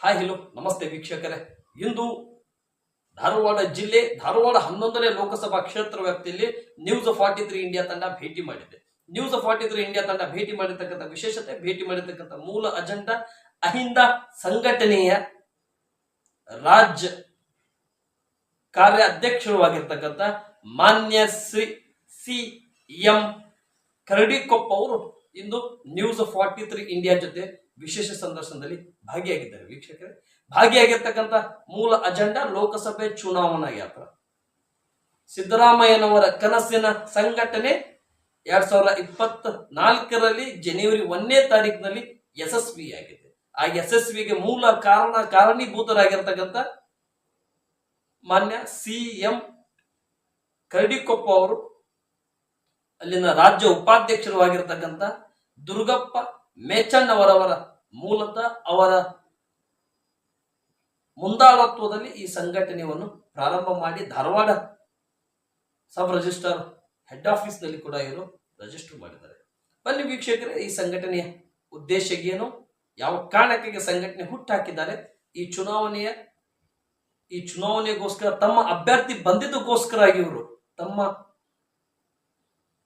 Hi hello ನಮಸ್ತೆ ವೀಕ್ಷಕರೇ. ಇಂದು ಧಾರವಾಡ ಜಿಲ್ಲೆ, ಧಾರವಾಡ ಹನ್ನೊಂದನೇ ಲೋಕಸಭಾ ಕ್ಷೇತ್ರ ವ್ಯಾಪ್ತಿಯಲ್ಲಿ ನ್ಯೂಸ್ ಫಾರ್ಟಿ ತ್ರೀ ಇಂಡಿಯಾ ತಂಡ ಭೇಟಿ ಮಾಡಿದೆ. ನ್ಯೂಸ್ ಫಾರ್ಟಿ ತ್ರೀ ಇಂಡಿಯಾ ತಂಡ ಭೇಟಿ ಮಾಡಿರ್ತಕ್ಕಂಥ ವಿಶೇಷತೆ, ಭೇಟಿ ಮಾಡಿರ್ತಕ್ಕಂಥ ಮೂಲ ಅಜೆಂಡಾ ಅಹಿಂದ ಸಂಘಟನೆಯ ರಾಜ್ಯ ಕಾರ್ಯಾಧ್ಯಕ್ಷರು ಆಗಿರ್ತಕ್ಕಂಥ ಮಾನ್ಯ ಶ್ರೀ ಸಿ ಎಂ ಕರಡಿಕೊಪ್ಪ ಅವರು ಇಂದು ನ್ಯೂಸ್ ಫಾರ್ಟಿ ತ್ರೀ ಇಂಡಿಯಾ ಜೊತೆ ವಿಶೇಷ ಸಂದರ್ಶನದಲ್ಲಿ ಭಾಗಿಯಾಗಿದ್ದಾರೆ. ವೀಕ್ಷಕರೇ, ಭಾಗಿಯಾಗಿರ್ತಕ್ಕಂಥ ಮೂಲ ಅಜೆಂಡಾ ಲೋಕಸಭೆ ಚುನಾವಣಾ ಯಾತ್ರ. ಸಿದ್ದರಾಮಯ್ಯನವರ ಕನಸಿನ ಸಂಘಟನೆ ಎರಡ್ ಸಾವಿರದ ಇಪ್ಪತ್ತ ನಾಲ್ಕರಲ್ಲಿ ಜನವರಿ ಒಂದನೇ ತಾರೀಕಿನಲ್ಲಿ ಯಶಸ್ವಿಯಾಗಿದೆ. ಆ ಯಶಸ್ವಿಗೆ ಮೂಲ ಕಾರಣ, ಕಾರಣೀಭೂತರಾಗಿರ್ತಕ್ಕಂಥ ಮಾನ್ಯ ಸಿ ಎಂ ಕರಡಿಕೊಪ್ಪ ಅವರು, ಅಲ್ಲಿನ ರಾಜ್ಯ ಉಪಾಧ್ಯಕ್ಷರು ಆಗಿರ್ತಕ್ಕಂಥ ದುರ್ಗಪ್ಪ ಮೇಚಣ್ಣವರವರ ಮೂಲತಃ ಅವರ ಮುಂದಾಳತ್ವದಲ್ಲಿ ಈ ಸಂಘಟನೆಯನ್ನು ಪ್ರಾರಂಭ ಮಾಡಿ ಧಾರವಾಡ ಸಬ್ ರಿಜಿಸ್ಟರ್ ಹೆಡ್ ಆಫೀಸ್ನಲ್ಲಿ ಕೂಡ ಇವರು ರಿಜಿಸ್ಟರ್ ಮಾಡಿದ್ದಾರೆ. ಬನ್ನಿ ವೀಕ್ಷಕರೇ, ಈ ಸಂಘಟನೆಯ ಉದ್ದೇಶ ಏನು? ಯಾವ ಕಾರಣಕ್ಕೆ ಸಂಘಟನೆ ಹುಟ್ಟಾಕಿದ್ದಾರೆ? ಈ ಚುನಾವಣೆಯ, ಈ ಚುನಾವಣೆಗೋಸ್ಕರ ತಮ್ಮ ಅಭ್ಯರ್ಥಿ ಬಂದಿದ್ದಕ್ಕೋಸ್ಕರ ಇವರು, ತಮ್ಮ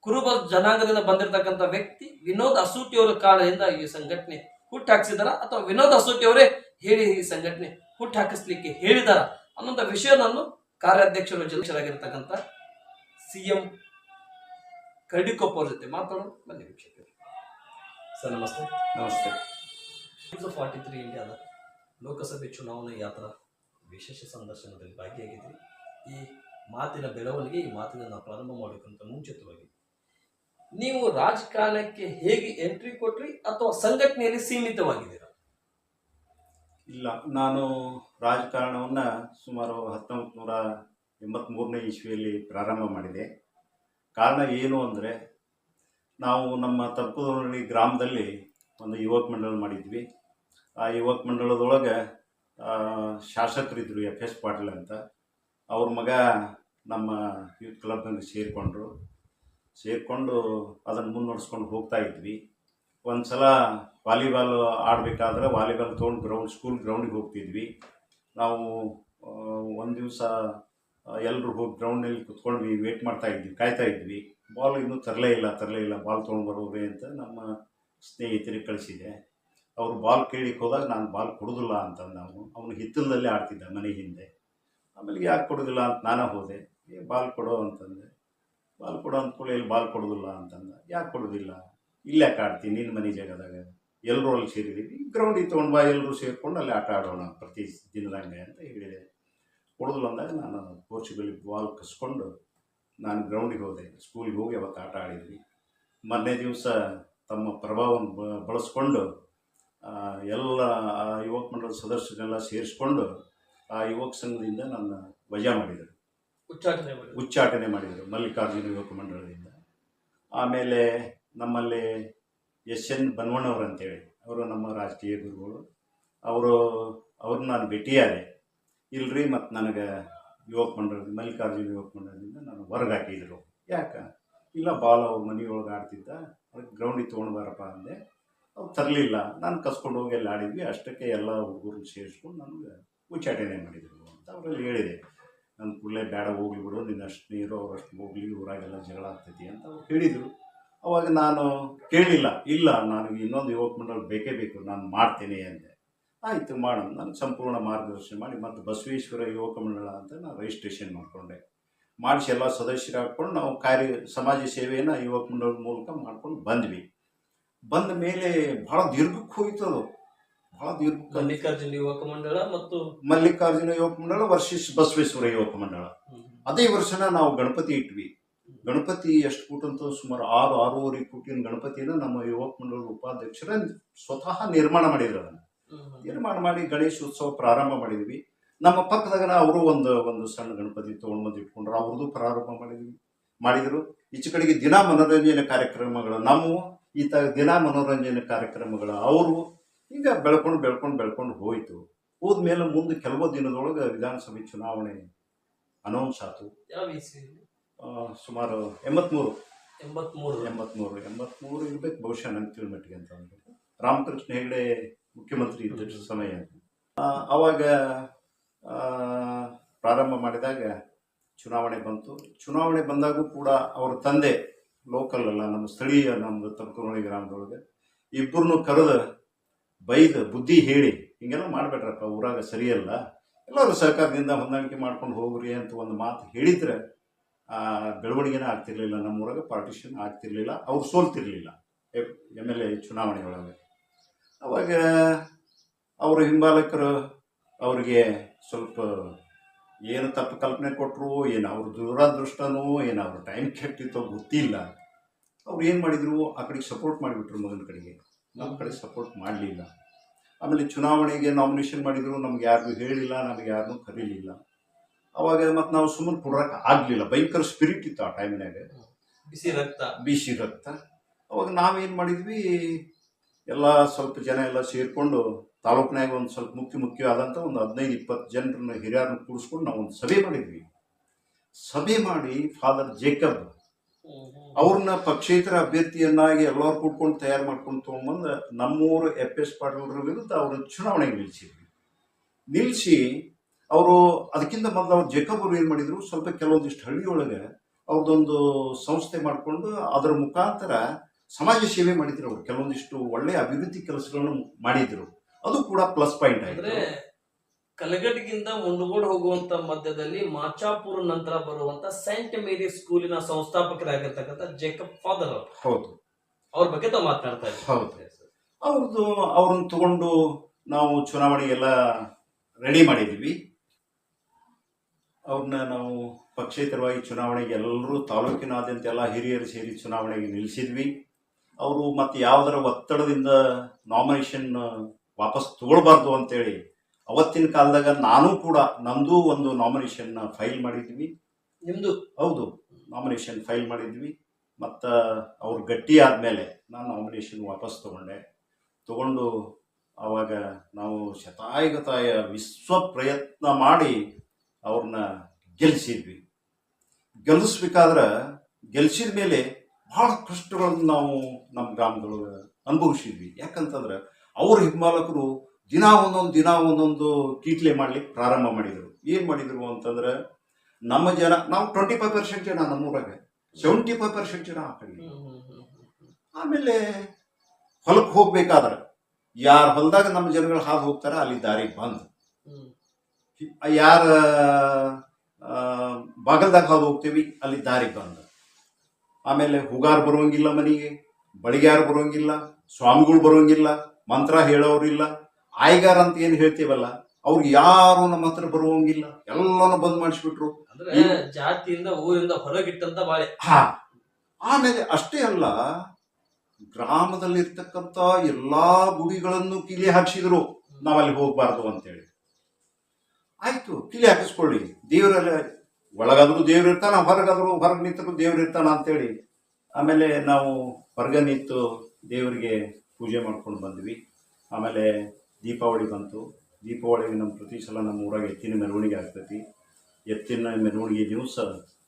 ಕುರುಬ ಜನಾಂಗದಿಂದ ಬಂದಿರತಕ್ಕಂಥ ವ್ಯಕ್ತಿ ವಿನೋದ್ ಅಸೂಟಿಯವರ ಕಾರಣದಿಂದ ಈ ಸಂಘಟನೆ ಹುಟ್ಟಾಕಿಸಿದಾರ ಅಥವಾ ವಿನೋದ್ ಅಸೂಟಿ ಅವರೇ ಹೇಳಿ ಈ ಸಂಘಟನೆ ಹುಟ್ಟಾಕಿಸ್ಲಿಕ್ಕೆ ಹೇಳಿದಾರ ಅನ್ನೋಂಥ ವಿಷಯವನ್ನು ಕಾರ್ಯಾಧ್ಯಕ್ಷರು ಜಲಕ್ಷರಾಗಿರ್ತಕ್ಕಂಥ ಸಿ ಎಂ ಕರಡಿಕೊಪ್ಪ ಅವ್ರ ಜೊತೆ ಮಾತಾಡೋಣ. ಬನ್ನಿ ವೀಕ್ಷಕರು. ಸರ್ ನಮಸ್ತೆ. ನಮಸ್ತೆ. ಫಾರ್ಟಿ ತ್ರೀ ಇಂಡಿಯಾದ ಲೋಕಸಭೆ ಚುನಾವಣೆ ಯಾತ್ರ ವಿಶೇಷ ಸಂದರ್ಶನದಲ್ಲಿ ಭಾಗಿಯಾಗಿದ್ರಿ ಈ ಮಾತಿನ ಬೆಳವಣಿಗೆ ಈ ಮಾತಿನ ನಾವು ಪ್ರಾರಂಭ ಮಾಡೋಕ್ಕಿಂತ ಮುಂಚಿತವಾಗಿ ನೀವು ರಾಜಕಾರಣಕ್ಕೆ ಹೇಗೆ ಎಂಟ್ರಿ ಕೊಟ್ರಿ ಅಥವಾ ಸಂಘಟನೆಯಲ್ಲಿ ಸೀಮಿತವಾಗಿದ್ದೀರಾ? ಇಲ್ಲ, ನಾನು ರಾಜಕಾರಣವನ್ನು ಸುಮಾರು ಹತ್ತೊಂಬತ್ತು ನೂರ ಎಂಬತ್ತ್ಮೂರನೇ ಇಸ್ವಿಯಲ್ಲಿ ಪ್ರಾರಂಭ ಮಾಡಿದೆ. ಕಾರಣ ಏನು ಅಂದರೆ, ನಾವು ನಮ್ಮ ತಪ್ಪುದೊಳಗಡೆ ಗ್ರಾಮದಲ್ಲಿ ಒಂದು ಯುವಕ ಮಂಡಳ ಮಾಡಿದ್ವಿ. ಆ ಯುವಕ ಮಂಡಳದೊಳಗೆ ಶಾಸಕರಿದ್ದರು ಎಫ್ ಎಸ್ ಪಾಟೀಲ್ ಅಂತ. ಅವ್ರ ಮಗ ನಮ್ಮ ಯೂತ್ ಕ್ಲಬ್ನಲ್ಲಿ ಸೇರಿಕೊಂಡ್ರು. ಸೇರಿಕೊಂಡು ಅದನ್ನು ಮುನ್ನಡೆಸ್ಕೊಂಡು ಹೋಗ್ತಾ ಇದ್ವಿ. ಒಂದು ಸಲ ವಾಲಿಬಾಲ್ ಆಡಬೇಕಾದ್ರೆ ವಾಲಿಬಾಲ್ ತೊಗೊಂಡು ಗ್ರೌಂಡ್ ಸ್ಕೂಲ್ ಗ್ರೌಂಡಿಗೆ ಹೋಗ್ತಿದ್ವಿ. ನಾವು ಒಂದು ದಿವಸ ಎಲ್ಲರೂ ಹೋಗಿ ಗ್ರೌಂಡಲ್ಲಿ ಕುತ್ಕೊಂಡ್ವಿ ವೇಟ್ ಮಾಡ್ತಾ ಇದ್ವಿ, ಕಾಯ್ತಾ ಇದ್ವಿ. ಬಾಲ್ ಇನ್ನೂ ತರಲೇ ಇಲ್ಲ ತರಲೇ ಇಲ್ಲ ಬಾಲ್ ತೊಗೊಂಡು ಬರೋವ್ರೆ ಅಂತ ನಮ್ಮ ಸ್ನೇಹಿತರಿಗೆ ಕಳಿಸಿದೆ. ಅವರು ಬಾಲ್ ಕೇಳಿಕ್ಕೆ ಹೋದಾಗ ನಾನು ಬಾಲ್ ಕೊಡೋದಿಲ್ಲ ಅಂತ ಅವನು. ಅವನು ಹಿತ್ತಲದಲ್ಲೇ ಆಡ್ತಿದ್ದ ಮನೆ ಹಿಂದೆ. ಆಮೇಲೆ ಯಾಕೆ ಕೊಡೋದಿಲ್ಲ ಅಂತ ನಾನೇ ಹೋದೆ. ಬಾಲ್ ಕೊಡೋ ಅಂತಂದೆ. ಬಾಲ್ ಕೊಡೋ ಅಂದ್ಕೊಳ್ಳಿ ಇಲ್ಲಿ ಬಾಲ್ ಕೊಡೋದಿಲ್ಲ ಅಂತಂದ. ಯಾಕೆ ಕೊಡೋದಿಲ್ಲ? ಇಲ್ಲೇ ಆಡ್ತೀನಿ, ನಿನ್ನ ಮನೆ ಜಾಗದಾಗ. ಎಲ್ಲರೂ ಅಲ್ಲಿ ಸೇರಿದ್ದೀವಿ ಗ್ರೌಂಡಿಗೆ ತೊಗೊಂಡು ಬಾ ಎಲ್ಲರೂ ಸೇರಿಕೊಂಡು ಅಲ್ಲಿ ಆಟ ಆಡೋಣ ಪ್ರತಿ ದಿನದಂಗೆ ಅಂತ ಹೇಳಿದೆ. ಕೊಡೋದಿಲ್ಲ ಅಂದಾಗ ನಾನು ಕೋಚ್ಗಳಿಗೆ ಬಾಲ್ ಕಸ್ಕೊಂಡು ನಾನು ಗ್ರೌಂಡಿಗೆ ಹೋದೆ. ಸ್ಕೂಲಿಗೆ ಹೋಗಿ ಅವತ್ತು ಆಟ ಆಡಿದ್ವಿ. ಮೊನ್ನೆ ದಿವಸ ತಮ್ಮ ಪ್ರಭಾವವನ್ನು ಬಳಸ್ಕೊಂಡು ಎಲ್ಲ ಯುವಕ ಮಂಡಲದ ಸದಸ್ಯರನ್ನೆಲ್ಲ ಸೇರಿಸ್ಕೊಂಡು ಆ ಯುವಕ ಸಂಘದಿಂದ ನನ್ನ ವಜಾ ಮಾಡಿದರು. ಉಚ್ಚಾಟನೆ ಉಚ್ಚಾಟನೆ ಮಾಡಿದರು ಮಲ್ಲಿಕಾರ್ಜುನ ಯುವಕ ಮಂಡಳದಿಂದ ಆಮೇಲೆ ನಮ್ಮಲ್ಲಿ ಎಸ್ ಎನ್ ಬನ್ವಣ್ಣವ್ರು ಅಂತೇಳಿ, ಅವರು ನಮ್ಮ ರಾಷ್ಟ್ರೀಯ ಗುರುಗಳು. ಅವರು ಅವ್ರನ್ನ ನಾನು ಭೇಟಿಯಾದೆ. ಇಲ್ರಿ ಮತ್ತು ನನಗೆ ಯುವಕ ಮಂಡಳದಿಂದ ಮಲ್ಲಿಕಾರ್ಜುನ ಯುವಕ ಮಂಡಳದಿಂದ ನಾನು ಹೊರಗೆ ಹಾಕಿದ್ರು ಯಾಕೆ? ಇಲ್ಲ ಬಾಲ್, ಅವ್ರ ಮನೆಯೊಳಗೆ ಆಡ್ತಿದ್ದ ಅದಕ್ಕೆ ಗ್ರೌಂಡಿಗೆ ತೊಗೊಂಡು ಬಾರಪ್ಪ ಅಂದೆ. ಅವ್ರು ತರಲಿಲ್ಲ. ನಾನು ಕಸ್ಕೊಂಡು ಹೋಗಿ ಅಲ್ಲಿ ಆಡಿದ್ವಿ. ಅಷ್ಟಕ್ಕೆ ಎಲ್ಲ ಹುಡುಗರು ಸೇರಿಸ್ಕೊಂಡು ನನಗೆ ಉಚ್ಚಾಟನೆ ಮಾಡಿದರು ಅಂತ ಅವರಲ್ಲಿ ಹೇಳಿದೆ. ನನ್ನ ಕೂಡಲೇ ಬೇಡ, ಹೋಗ್ಲಿ ಬಿಡು ನಿನ್ನ ಅಷ್ಟು ನೀರು ಅವರಷ್ಟು ಹೋಗ್ಲಿ, ಊರಾಗೆಲ್ಲ ಜಗಳ ಆಗ್ತೈತಿ ಅಂತ ಅವ್ರು ಹೇಳಿದರು. ಅವಾಗ ನಾನು ಕೇಳಲಿಲ್ಲ ಇಲ್ಲ ನನಗೆ ಇನ್ನೊಂದು ಯುವಕ ಮಂಡಳ ಬೇಕೇ ಬೇಕು, ನಾನು ಮಾಡ್ತೇನೆ ಅಂದೆ. ಆಯಿತು, ಮಾಡೋಣ. ನಾನು ಸಂಪೂರ್ಣ ಮಾರ್ಗದರ್ಶನ ಮಾಡಿ ಮತ್ತು ಬಸವೇಶ್ವರ ಯುವಕ ಮಂಡಳ ಅಂತ ನಾನು ರಿಜಿಸ್ಟ್ರೇಷನ್ ಮಾಡಿಕೊಂಡೆ. ಮಾಡಿಸಿ ಎಲ್ಲ ಸದಸ್ಯರು ಹಾಕ್ಕೊಂಡು ನಾವು ಕಾರ್ಯ, ಸಮಾಜ ಸೇವೆಯನ್ನು ಯುವಕ ಮಂಡಳದ ಮೂಲಕ ಮಾಡ್ಕೊಂಡು ಬಂದ್ವಿ. ಬಂದ ಮೇಲೆ ಭಾಳ ದೀರ್ಘಕ್ಕೆ ಹೋಯ್ತು ಅದು ದೀರ್ಘ ಮಲ್ಲಿಕಾರ್ಜುನ ಯುವಕ ಮಂಡಳ ಮತ್ತು ಮಲ್ಲಿಕಾರ್ಜುನ ಯುವಕ ಮಂಡಳ ವರ್ಷಿಸ್ ಬಸವೇಶ್ವರ ಯುವಕ ಮಂಡಳ. ಅದೇ ವರ್ಷನ ನಾವು ಗಣಪತಿ ಇಟ್ವಿ. ಗಣಪತಿ ಎಷ್ಟು ಫೂಟ್ ಅಂತ ಸುಮಾರು ಆರು ಆರೂವರೆ ಫೂಟಿನ ಗಣಪತಿಯನ್ನು ನಮ್ಮ ಯುವಕ ಮಂಡಳದ ಉಪಾಧ್ಯಕ್ಷರ ಸ್ವತಃ ನಿರ್ಮಾಣ ಮಾಡಿದ್ರು ಅದನ್ನು. ನಿರ್ಮಾಣ ಮಾಡಿ ಗಣೇಶ ಉತ್ಸವ ಪ್ರಾರಂಭ ಮಾಡಿದ್ವಿ. ನಮ್ಮ ಪಕ್ಕದಾಗ ಅವರು ಒಂದು ಒಂದು ಸಣ್ಣ ಗಣಪತಿ ತೊಗೊಂಡು ಬಂದು ಇಟ್ಕೊಂಡ್ರು. ಅವ್ರದ್ದು ಪ್ರಾರಂಭ ಮಾಡಿದ್ವಿ ಮಾಡಿದರು. ಈಚೆ ಕಡೆಗೆ ದಿನ ಮನೋರಂಜನೆ ಕಾರ್ಯಕ್ರಮಗಳು. ನಾವು ಈತ ದಿನ ಮನೋರಂಜನೆ ಕಾರ್ಯಕ್ರಮಗಳು. ಅವರು ಈಗ ಬೆಳ್ಕೊಂಡು ಬೆಳ್ಕೊಂಡು ಬೆಳ್ಕೊಂಡು ಹೋಯಿತು. ಹೋದ್ಮೇಲೆ ಮುಂದೆ ಕೆಲವು ದಿನದೊಳಗೆ ವಿಧಾನಸಭೆ ಚುನಾವಣೆ ಅನೌನ್ಸ್ ಆಯಿತು. ಸುಮಾರು ಎಂಬತ್ಮೂರು. ಎಂಬತ್ಮೂರು. ಎಂಬತ್ಮೂರು. ಎಂಬತ್ಮೂರು ಇರ್ಬೇಕು ಬಹುಶಃ ನನಗೆ ತಿಳ್ಮಟ್ಟಿಗೆ ಅಂತ ಅಂದರೆ ರಾಮಕೃಷ್ಣ ಹೆಗಡೆ ಮುಖ್ಯಮಂತ್ರಿ ಇದ್ದ ಸಮಯ. ಅವಾಗ ಪ್ರಾರಂಭ ಮಾಡಿದಾಗ ಚುನಾವಣೆ ಬಂತು. ಚುನಾವಣೆ ಬಂದಾಗೂ ಕೂಡ ಅವರ ತಂದೆ ಲೋಕಲ್ ಅಲ್ಲ ನಮ್ಮ ಸ್ಥಳೀಯ ನಮ್ಮದು ತಪ್ಪಕರೋಳಿ ಗ್ರಾಮದೊಳಗೆ ಇಬ್ಬರನ್ನು ಕರೆದು ಬೈದು ಬುದ್ಧಿ ಹೇಳಿ, ಹಿಂಗೆಲ್ಲ ಮಾಡಬೇಡ್ರಪ್ಪ, ಊರಾಗ ಸರಿಯಲ್ಲ. ಎಲ್ಲರೂ ಸಹಕಾರದಿಂದ ಹೊಂದಾಣಿಕೆ ಮಾಡ್ಕೊಂಡು ಹೋಗ್ರಿ ಅಂತ ಒಂದು ಮಾತು ಹೇಳಿದ್ರೆ ಬೆಳವಣಿಗೆನೇ ಆಗ್ತಿರ್ಲಿಲ್ಲ, ನಮ್ಮೂರಾಗ ಪಾರ್ಟಿಷನ್ ಆಗ್ತಿರ್ಲಿಲ್ಲ, ಅವ್ರು ಸೋಲ್ತಿರ್ಲಿಲ್ಲ. ಎಂ ಎಲ್ ಎ ಚುನಾವಣೆ ಒಳಗೆ. ಅವಾಗ ಅವರು ಹಿಂಬಾಲಕರು ಅವರಿಗೆ ಸ್ವಲ್ಪ ಏನು ತಪ್ಪು ಕಲ್ಪನೆ ಕೊಟ್ಟರು ಏನು ಅವ್ರ ದುರಾದೃಷ್ಟನೋ, ಏನು ಅವ್ರ ಟೈಮ್ ಕೆಟ್ಟಿತ್ತೋ ಗೊತ್ತಿಲ್ಲ. ಅವ್ರು ಏನು ಮಾಡಿದರು? ಆ ಕಡೆಗೆ ಸಪೋರ್ಟ್ ಮಾಡಿಬಿಟ್ರು ಮಗನ ಕಡೆಗೆ. ನಮ್ಮ ಕಡೆ ಸಪೋರ್ಟ್ ಮಾಡಲಿಲ್ಲ. ಆಮೇಲೆ ಚುನಾವಣೆಗೆ ನಾಮಿನೇಷನ್ ಮಾಡಿದ್ರು ನಮ್ಗೆ ಯಾರಿಗೂ ಹೇಳಿಲ್ಲ ನಮಗೆ ಯಾರನ್ನೂ ಕರೀಲಿಲ್ಲ. ಅವಾಗ ಮತ್ತು ನಾವು ಸುಮ್ಮನೆ ಕೊಡೋಕೆ ಆಗಲಿಲ್ಲ. ಭಯಂಕರ ಸ್ಪಿರಿಟ್ ಇತ್ತು ಆ ಟೈಮ್ನಾಗ ಬಿಸಿ ರಕ್ತ. ಬಿಸಿ ರಕ್ತ. ಅವಾಗ ನಾವೇನು ಮಾಡಿದ್ವಿ ಎಲ್ಲ ಸ್ವಲ್ಪ ಜನ ಎಲ್ಲ ಸೇರಿಕೊಂಡು ತಾಲೂಕಿನಾಗ ಒಂದು ಸ್ವಲ್ಪ ಮುಖ್ಯ ಮುಖ್ಯವಾದಂಥ ಒಂದು ಹದಿನೈದು ಇಪ್ಪತ್ತು ಜನರನ್ನ ಹಿರಿಯರನ್ನ ಕೂಡಿಸ್ಕೊಂಡು ನಾವು ಒಂದು ಸಭೆ ಮಾಡಿದ್ವಿ. ಸಭೆ ಮಾಡಿ ಫಾದರ್ ಜೇಕಬ್ ಅವ್ರನ್ನ ಪಕ್ಷೇತರ ಅಭ್ಯರ್ಥಿಯನ್ನಾಗಿ ಎಲ್ಲರೂ ಕೂಡ್ಕೊಂಡು ತಯಾರು ಮಾಡ್ಕೊಂಡು ತೊಗೊಂಬಂದು ನಮ್ಮೂರು ಎಫ್ ಎಸ್ ಪಾಟೀಲ್ರ ವಿರುದ್ಧ ಅವ್ರನ್ನ ಚುನಾವಣೆಗೆ ನಿಲ್ಲಿಸಿದ್ವಿ ನಿಲ್ಲಿಸಿ ಅವರು ಅದಕ್ಕಿಂತ ಮೊದಲು ಅವ್ರು ಜೇಕಬ್ ಅವರು ಏನು ಮಾಡಿದ್ರು? ಸ್ವಲ್ಪ ಕೆಲವೊಂದಿಷ್ಟು ಹಳ್ಳಿಯೊಳಗೆ ಅವ್ರದ್ದೊಂದು ಸಂಸ್ಥೆ ಮಾಡಿಕೊಂಡು ಅದರ ಮುಖಾಂತರ ಸಮಾಜ ಸೇವೆ ಮಾಡಿದ್ರು ಅವರು. ಕೆಲವೊಂದಿಷ್ಟು ಒಳ್ಳೆಯ ಅಭಿವೃದ್ಧಿ ಕೆಲಸಗಳನ್ನು ಮಾಡಿದ್ರು. ಅದು ಕೂಡ ಪ್ಲಸ್ ಪಾಯಿಂಟ್ ಆಯಿತು. ಕಲಗಡಿಗಿಂದ ಮುಂಡಗೋಡ್ ಹೋಗುವಂತ ಮಧ್ಯದಲ್ಲಿ ಮಾಚಾಪುರ ನಂತರ ಬರುವಂತ ಸೈಂಟ್ ಮೇರಿ ಸ್ಕೂಲಿನ ಸಂಸ್ಥಾಪಕರಾಗಿರ್ತಕ್ಕಂಥ ಜೇಕಬ್ ಫಾದರ್ ಅವರು. ಹೌದು. ಅವ್ರ ಬಗ್ಗೆ ತಾವು ಮಾತನಾಡ್ತಾ ಹೌದು. ಇದ್ದಾರೆ ಅವ್ರದ್ದು ಅವ್ರನ್ನ ತಗೊಂಡು ನಾವು ಚುನಾವಣೆಗೆಲ್ಲ ರೆಡಿ ಮಾಡಿದ್ದೀವಿ. ಅವ್ರನ್ನ ನಾವು ಪಕ್ಷೇತರವಾಗಿ ಚುನಾವಣೆಗೆ ಎಲ್ಲರೂ ತಾಲೂಕಿನಾದ್ಯಂತ ಎಲ್ಲ ಹಿರಿಯರು ಸೇರಿ ಚುನಾವಣೆಗೆ ನಿಲ್ಲಿಸಿದ್ವಿ ಅವರು ಮತ್ತೆ ಯಾವುದರ ಒತ್ತಡದಿಂದ ನಾಮಿನೇಷನ್ ವಾಪಸ್ ತಗೊಳ್ಬಾರ್ದು ಅಂತೇಳಿ ಅವತ್ತಿನ ಕಾಲದಾಗ ನಾನು ಕೂಡ ನಮ್ಮದು ಒಂದು ನಾಮಿನೇಷನ್ ಫೈಲ್ ಮಾಡಿದ್ವಿ. ನಿಮ್ಮದು ಹೌದು ನಾಮಿನೇಷನ್ ಫೈಲ್ ಮಾಡಿದ್ವಿ. ಮತ್ತು ಅವ್ರು ಗಟ್ಟಿ ಆದಮೇಲೆ ನಾನು ನಾಮಿನೇಷನ್ ವಾಪಸ್ ತಗೊಂಡೆ. ತಗೊಂಡು ಆವಾಗ ನಾವು ಶತಾಯಗತಾಯ ವಿಶ್ವ ಪ್ರಯತ್ನ ಮಾಡಿ ಅವ್ರನ್ನ ಗೆಲ್ಲಿಸಿದ್ವಿ ಗೆಲ್ಲಿಸ್ಬೇಕಾದ್ರೆ ಗೆಲ್ಸಿದ ಮೇಲೆ ಭಾಳ ಕಷ್ಟಗಳನ್ನು ನಾವು ನಮ್ಮ ಗ್ರಾಮದೊಳಗೆ ಅನುಭವಿಸಿದ್ವಿ. ಯಾಕಂತಂದ್ರೆ ಅವ್ರ ಹಿಂಬಾಲಕರು ದಿನ ಒಂದೊಂದು ದಿನ ಒಂದೊಂದು ಕೀಟ್ಲೆ ಮಾಡ್ಲಿಕ್ಕೆ ಪ್ರಾರಂಭ ಮಾಡಿದರು. ಏನು ಮಾಡಿದ್ರು ಅಂತಂದ್ರೆ ನಮ್ಮ ಜನ ನಾವು ಟ್ವೆಂಟಿ ಫೈವ್ ಪರ್ಸೆಂಟ್ ಜನ ನಮ್ಮೂರಾಗ ಸೆವೆಂಟಿ ಫೈವ್ ಪರ್ಸೆಂಟ್ ಜನ ಆ ಕಡೆ. ಆಮೇಲೆ ಹೊಲಕ್ಕೆ ಹೋಗ್ಬೇಕಾದ್ರೆ ಯಾರ ಹೊಲದಾಗ ನಮ್ಮ ಜನಗಳು ಹಾದು ಹೋಗ್ತಾರ ಅಲ್ಲಿ ದಾರಿ ಬಂದ್. ಯಾರ ಬಾಗಲ್ದಾಗ ಹಾದು ಹೋಗ್ತೀವಿ ಅಲ್ಲಿ ದಾರಿ ಬಂದ್. ಆಮೇಲೆ ಹುಗಾರ್ ಬರೋಂಗಿಲ್ಲ ಮನೆಗೆ ಬಳಿಗಾರ ಬರೋಂಗಿಲ್ಲ ಸ್ವಾಮಿಗಳು ಬರೋಂಗಿಲ್ಲ ಮಂತ್ರ ಹೇಳೋರಿಲ್ಲ ಆಯ್ಗಾರ ಅಂತ ಏನು ಹೇಳ್ತೀವಲ್ಲ ಅವ್ರಿಗೆ ಯಾರು ನಮ್ಮ ಹತ್ರ ಬರುವಂಗಿಲ್ಲ. ಎಲ್ಲಾನು ಬಂದ್ ಮಾಡಿಸ್ಬಿಟ್ರು. ಅಂದ್ರೆ ಜಾತಿಯಿಂದ ಊರಿಂದ ಹೊರಗಿಟ್ಟಂತ ಬಾಳೆ. ಹಾ. ಆಮೇಲೆ ಅಷ್ಟೇ ಅಲ್ಲ ಗ್ರಾಮದಲ್ಲಿರ್ತಕ್ಕಂಥ ಎಲ್ಲಾ ಗುಡಿಗಳನ್ನು ಕಿಲಿ ಹಾಕ್ಸಿದ್ರು. ನಾವಲ್ಲಿ ಹೋಗ್ಬಾರ್ದು ಅಂತೇಳಿ. ಆಯ್ತು ಕಿಲಿ ಹಾಕಿಸ್ಕೊಳ್ಳಿ. ದೇವರಲ್ಲಿ ಒಳಗಾದ್ರೂ ದೇವ್ರು ಇರ್ತಾನ ಹೊರಗಾದ್ರು ಹೊರಗೆ ನಿಂತರು ದೇವ್ರು ಇರ್ತಾನ ಅಂತೇಳಿ. ಆಮೇಲೆ ನಾವು ಹೊರಗೆ ನಿಂತು ದೇವರಿಗೆ ಪೂಜೆ ಮಾಡ್ಕೊಂಡು ಬಂದ್ವಿ. ಆಮೇಲೆ ದೀಪಾವಳಿ ಬಂತು. ದೀಪಾವಳಿಗೆ ನಮ್ಮ ಪ್ರತಿ ಸಲ ನಮ್ಮ ಊರಾಗ ಎತ್ತಿನ ಮೆರವಣಿಗೆ ಆಗ್ತೈತಿ. ಎತ್ತಿನ ಮೆರವಣಿಗೆ ದಿವಸ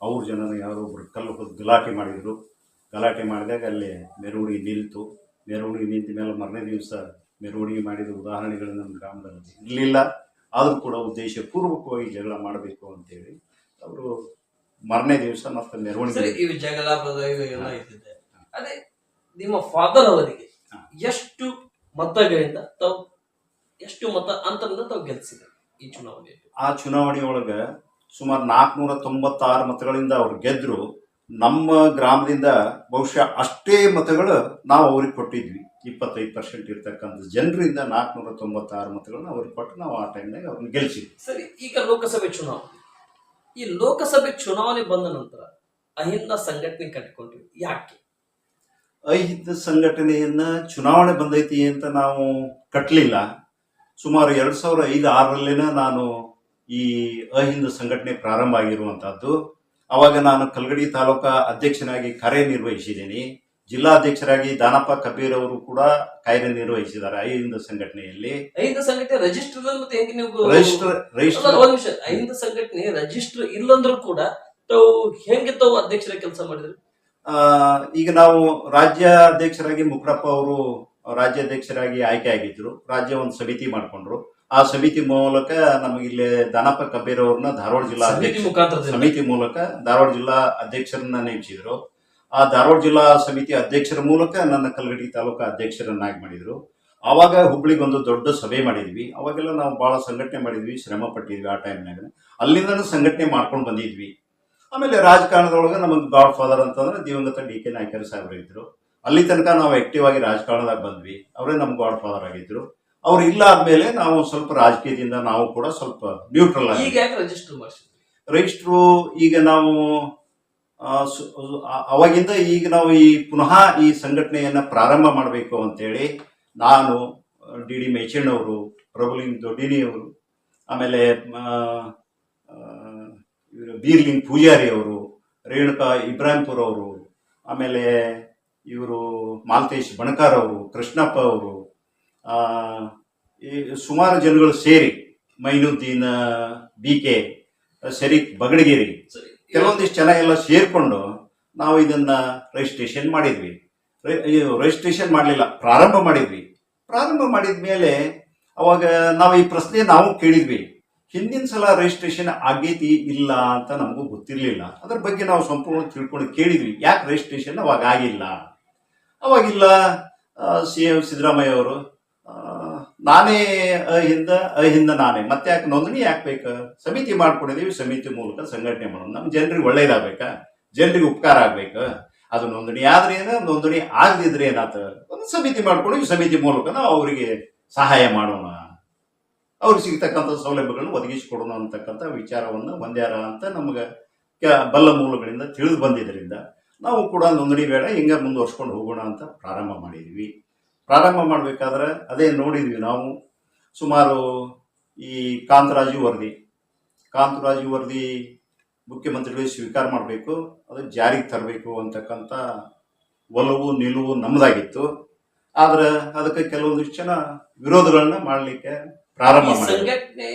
ಅವ್ರ ಜನನ ಯಾರೋ ಒಬ್ರು ಕಲ್ಲು ಹೊತ್ತು ಗಲಾಟೆ ಮಾಡಿದರು. ಗಲಾಟೆ ಮಾಡಿದಾಗ ಅಲ್ಲಿ ಮೆರವಣಿಗೆ ನಿಲ್ತು. ಮೆರವಣಿಗೆ ನಿಂತ ಮೇಲೆ ಮರನೇ ದಿವಸ ಮೆರವಣಿಗೆ ಮಾಡಿದ ಉದಾಹರಣೆಗಳು ನಮ್ಮ ಗ್ರಾಮದಲ್ಲಿ ಇರಲಿಲ್ಲ. ಆದರೂ ಕೂಡ ಉದ್ದೇಶಪೂರ್ವಕವಾಗಿ ಜಗಳ ಮಾಡಬೇಕು ಅಂತೇಳಿ ಅವರು ಮರನೇ ದಿವಸ ಮತ್ತೆ ಮೆರವಣಿಗೆ ಜಗಳ ಅದೇ ನಿಮ್ಮ ಫಾದರ್ ಅವರಿಗೆ ಎಷ್ಟು ಮತಗಳಿಂದ ತಾವು ಎಷ್ಟು ಮತ ಅಂತರದಿಂದ ತಾವು ಗೆಲ್ಸಿದ್ರು ಈ ಚುನಾವಣೆಯಲ್ಲಿ. ಆ ಚುನಾವಣೆಯೊಳಗೆ ಸುಮಾರು ನಾಲ್ಕುನೂರ ತೊಂಬತ್ತಾರು ಮತಗಳಿಂದ ಅವ್ರು ಗೆದ್ರು. ನಮ್ಮ ಗ್ರಾಮದಿಂದ ಬಹುಶಃ ಅಷ್ಟೇ ಮತಗಳು ನಾವು ಅವ್ರಿಗೆ ಕೊಟ್ಟಿದ್ವಿ. ಇಪ್ಪತ್ತೈದು ಪರ್ಸೆಂಟ್ ಇರ್ತಕ್ಕಂಥ ಜನರಿಂದ ನಾಲ್ಕುನೂರ ತೊಂಬತ್ತಾರು ಮತಗಳನ್ನ ಅವ್ರಿಗೆ ಕೊಟ್ಟು ನಾವು ಆ ಟೈಮ್ನಾಗ ಅವ್ರನ್ನ ಗೆಲ್ಸಿದ್ವಿ. ಸರಿ ಈಗ ಲೋಕಸಭೆ ಚುನಾವಣೆ. ಈ ಲೋಕಸಭೆ ಚುನಾವಣೆ ಬಂದ ನಂತರ ಅಹಿಂದ ಸಂಘಟನೆ ಕಟ್ಕೊಂಡ್ವಿ ಯಾಕೆ? ಅಹಿಂದ ಸಂಘಟನೆಯನ್ನ ಚುನಾವಣೆ ಬಂದೈತಿ ಅಂತ ನಾವು ಕಟ್ಟಲಿಲ್ಲ ಸುಮಾರು ಎರಡು ಸಾವಿರ ಐದು ಆರರಲ್ಲಿನ ನಾನು ಈ ಅಹಿಂದ ಸಂಘಟನೆ ಪ್ರಾರಂಭ ಆಗಿರುವಂತಹದ್ದು. ಅವಾಗ ನಾನು ಕಲ್ಗಡಿ ತಾಲೂಕಾ ಅಧ್ಯಕ್ಷನಾಗಿ ಕಾರ್ಯನಿರ್ವಹಿಸಿದ್ದೀನಿ. ಜಿಲ್ಲಾಧ್ಯಕ್ಷರಾಗಿ ದಾನಪ್ಪ ಕಬೀರ್ ಅವರು ಕೂಡ ಕಾರ್ಯನಿರ್ವಹಿಸಿದ್ದಾರೆ ಅಹಿಂದ ಸಂಘಟನೆಯಲ್ಲಿ. ಅಹಿಂದ ಸಂಘಟನೆ ರಿಜಿಸ್ಟರ್ ಮತ್ತೆ ಹೆಂಗೆ ನೀವು ರಿಜಿಸ್ಟರ್ ರಿಜಿಸ್ಟರ್ ಒಂದ್ ನಿಮಿಷ. ಅಹಿಂದ ಸಂಘಟನೆ ರಿಜಿಸ್ಟರ್ ಇಲ್ಲಂದ್ರೂ ಕೂಡ ತಾವು ಹೆಂಗೆ ತಾವು ಅಧ್ಯಕ್ಷರ ಕೆಲಸ ಮಾಡಿದ್ರು? ಈಗ ನಾವು ರಾಜ್ಯ ಅಧ್ಯಕ್ಷರಾಗಿ ಮುಕ್ರಪ್ಪ ಅವರು ರಾಜ್ಯಾಧ್ಯಕ್ಷರಾಗಿ ಆಯ್ಕೆ ಆಗಿದ್ರು ರಾಜ್ಯ ಒಂದು ಸಮಿತಿ ಮಾಡಿಕೊಂಡ್ರು. ಆ ಸಮಿತಿ ಮೂಲಕ ನಮಗಿಲ್ಲಿ ದಾನಪ್ಪ ಕಬೀರ್ ಅವ್ರನ್ನ ಧಾರವಾಡ ಜಿಲ್ಲಾ ಸಮಿತಿ ಅಧ್ಯಕ್ಷ ಮುಖಾಂತರ ಸಮಿತಿ ಮೂಲಕ ಧಾರವಾಡ ಜಿಲ್ಲಾ ಅಧ್ಯಕ್ಷರನ್ನ ನೇಮಿಸಿದ್ರು. ಆ ಧಾರವಾಡ ಜಿಲ್ಲಾ ಸಮಿತಿ ಅಧ್ಯಕ್ಷರ ಮೂಲಕ ನನ್ನ ಕಲಗಡಿ ತಾಲೂಕು ಅಧ್ಯಕ್ಷರನ್ನಾಗಿ ಮಾಡಿದ್ರು. ಆವಾಗ ಹುಬ್ಳಿಗೆ ಒಂದು ದೊಡ್ಡ ಸಭೆ ಮಾಡಿದ್ವಿ. ಅವಾಗೆಲ್ಲ ನಾವು ಬಹಳ ಸಂಘಟನೆ ಮಾಡಿದ್ವಿ ಶ್ರಮ ಪಟ್ಟಿದ್ವಿ ಆ ಟೈಮ್ನಾಗ ಅಲ್ಲಿಂದನೂ ಸಂಘಟನೆ ಮಾಡ್ಕೊಂಡು ಬಂದಿದ್ವಿ. ಆಮೇಲೆ ರಾಜಕಾರಣದೊಳಗೆ ನಮಗೆ ಗಾಡ್ ಫಾದರ್ ಅಂತಂದ್ರೆ ದಿವಂಗತ ಡಿ ಕೆ ನಾಯ್ಕರ್ ಸಾಹೇಬ್ರು ಇದ್ರು. ಅಲ್ಲಿ ತನಕ ನಾವು ಆಕ್ಟಿವ್ ಆಗಿ ರಾಜಕಾರಣದಾಗ ಬಂದ್ವಿ. ಅವರೇ ನಮ್ಮ ಗಾಡ್ ಫಾದರ್ ಆಗಿದ್ರು. ಅವ್ರು ಇಲ್ಲ ಆದ್ಮೇಲೆ ನಾವು ಸ್ವಲ್ಪ ರಾಜಕೀಯದಿಂದ ನಾವು ಕೂಡ ಸ್ವಲ್ಪ ನ್ಯೂಟ್ರಲ್ ಆಗಿ. ರಿಜಿಸ್ಟರ್ ಈಗ ನಾವು ಅವಾಗಿಂದ ಈಗ ನಾವು ಈ ಪುನಃ ಈ ಸಂಘಟನೆಯನ್ನ ಪ್ರಾರಂಭ ಮಾಡಬೇಕು ಅಂತೇಳಿ ನಾನು ಡಿ ಡಿ ಮೇಚಣ್ಣವರು ಪ್ರಭುಲಿಂಗ್ ದೊಡ್ಡಿನಿ ಅವರು ಆಮೇಲೆ ಬೀರ್ಲಿಂಗ್ ಪೂಜಾರಿ ಅವರು ರೇಣುಕಾ ಇಬ್ರಾಹಿಂಪುರ್ ಅವರು ಆಮೇಲೆ ಇವರು ಮಾಲ್ತೇಶ್ ಬಣಕಾರ್ ಅವರು, ಕೃಷ್ಣಪ್ಪ ಅವರು ಈ ಸುಮಾರು ಜನಗಳು ಸೇರಿ ಮೈನುದ್ದೀನ್, ಬಿ ಕೆ ಶರೀಫ್ ಬಗಡಗಿರಿ, ಕೆಲವೊಂದಿಷ್ಟು ಜನ ಎಲ್ಲ ಸೇರಿಕೊಂಡು ನಾವು ಇದನ್ನ ರಿಜಿಸ್ಟ್ರೇಷನ್ ಮಾಡಿದ್ವಿ. ರಿಜಿಸ್ಟ್ರೇಷನ್ ಮಾಡಲಿಲ್ಲ, ಪ್ರಾರಂಭ ಮಾಡಿದ್ವಿ. ಪ್ರಾರಂಭ ಮಾಡಿದ ಮೇಲೆ ಅವಾಗ ನಾವು ಈ ಪ್ರಶ್ನೆ ನಾವು ಕೇಳಿದ್ವಿ. ಹಿಂದಿನ ಸಲ ರಿಜಿಸ್ಟ್ರೇಷನ್ ಆಗೈತಿ ಇಲ್ಲ ಅಂತ ನಮಗೂ ಗೊತ್ತಿರಲಿಲ್ಲ. ಅದ್ರ ಬಗ್ಗೆ ನಾವು ಸಂಪೂರ್ಣ ತಿಳ್ಕೊಂಡು ಕೇಳಿದ್ವಿ. ಯಾಕೆ ರಿಜಿಸ್ಟ್ರೇಷನ್ ಅವಾಗ ಆಗಿಲ್ಲ? ಅವಾಗಿಲ್ಲ ಸಿ ಎಂ ಸಿದ್ದರಾಮಯ್ಯ ಅವರು. ನಾನೇ ಅಹಿಂದ ಅಹಿಂದ ನಾನೇ. ಮತ್ತೆ ಯಾಕೆ ನೋಂದಣಿ ಯಾಕೆ ಬೇಕು? ಸಮಿತಿ ಮಾಡ್ಕೊಂಡಿದ್ದೀವಿ, ಸಮಿತಿ ಮೂಲಕ ಸಂಘಟನೆ ಮಾಡೋಣ. ನಮ್ಮ ಜನರಿಗೆ ಒಳ್ಳೇದಾಗಬೇಕಾ? ಜನರಿಗೆ ಉಪಕಾರ ಆಗ್ಬೇಕು? ಅದು ನೋಂದಣಿ ಆದ್ರೆ ಏನು ನೋಂದಣಿ ಆಗದಿದ್ರೆ ಏನಾತ? ಒಂದು ಸಮಿತಿ ಮಾಡ್ಕೊಂಡು ಸಮಿತಿ ಮೂಲಕ ಅವರಿಗೆ ಸಹಾಯ ಮಾಡೋಣ. ಅವ್ರಿಗೆ ಸಿಗ್ತಕ್ಕಂಥ ಸೌಲಭ್ಯಗಳನ್ನು ಒದಗಿಸಿಕೊಡೋಣ ಅಂತಕ್ಕಂಥ ವಿಚಾರವನ್ನು ಹೊಂದ್ಯಾರ ಅಂತ ನಮಗೆ ಬಲ್ಲ ಮೂಲಗಳಿಂದ ತಿಳಿದು ಬಂದಿದ್ದರಿಂದ ನಾವು ಕೂಡ ನೋಂದಣಿ ಬೇಡ ಹಿಂಗೆ ಮುಂದುವರ್ಸ್ಕೊಂಡು ಹೋಗೋಣ ಅಂತ ಪ್ರಾರಂಭ ಮಾಡಿದ್ವಿ. ಪ್ರಾರಂಭ ಮಾಡಬೇಕಾದ್ರೆ ಅದೇ ನೋಡಿದ್ವಿ ನಾವು. ಸುಮಾರು ಈ ಕಾಂತರಾಜು ವರದಿ ಕಾಂತರಾಜು ವರದಿ ಮುಖ್ಯಮಂತ್ರಿಗಳು ಸ್ವೀಕಾರ ಮಾಡಬೇಕು ಅದು ಜಾರಿಗೆ ತರಬೇಕು ಅಂತಕ್ಕಂಥ ಒಲವು ನಿಲುವು ನಮ್ಮದಾಗಿತ್ತು ಆದ್ರೆ ಅದಕ್ಕೆ ಕೆಲವೊಂದಿಷ್ಟು ಜನ ವಿರೋಧಗಳನ್ನ ಮಾಡಲಿಕ್ಕೆ ಪ್ರಾರಂಭ ಮಾಡಿ ಸಂಘಟನೆ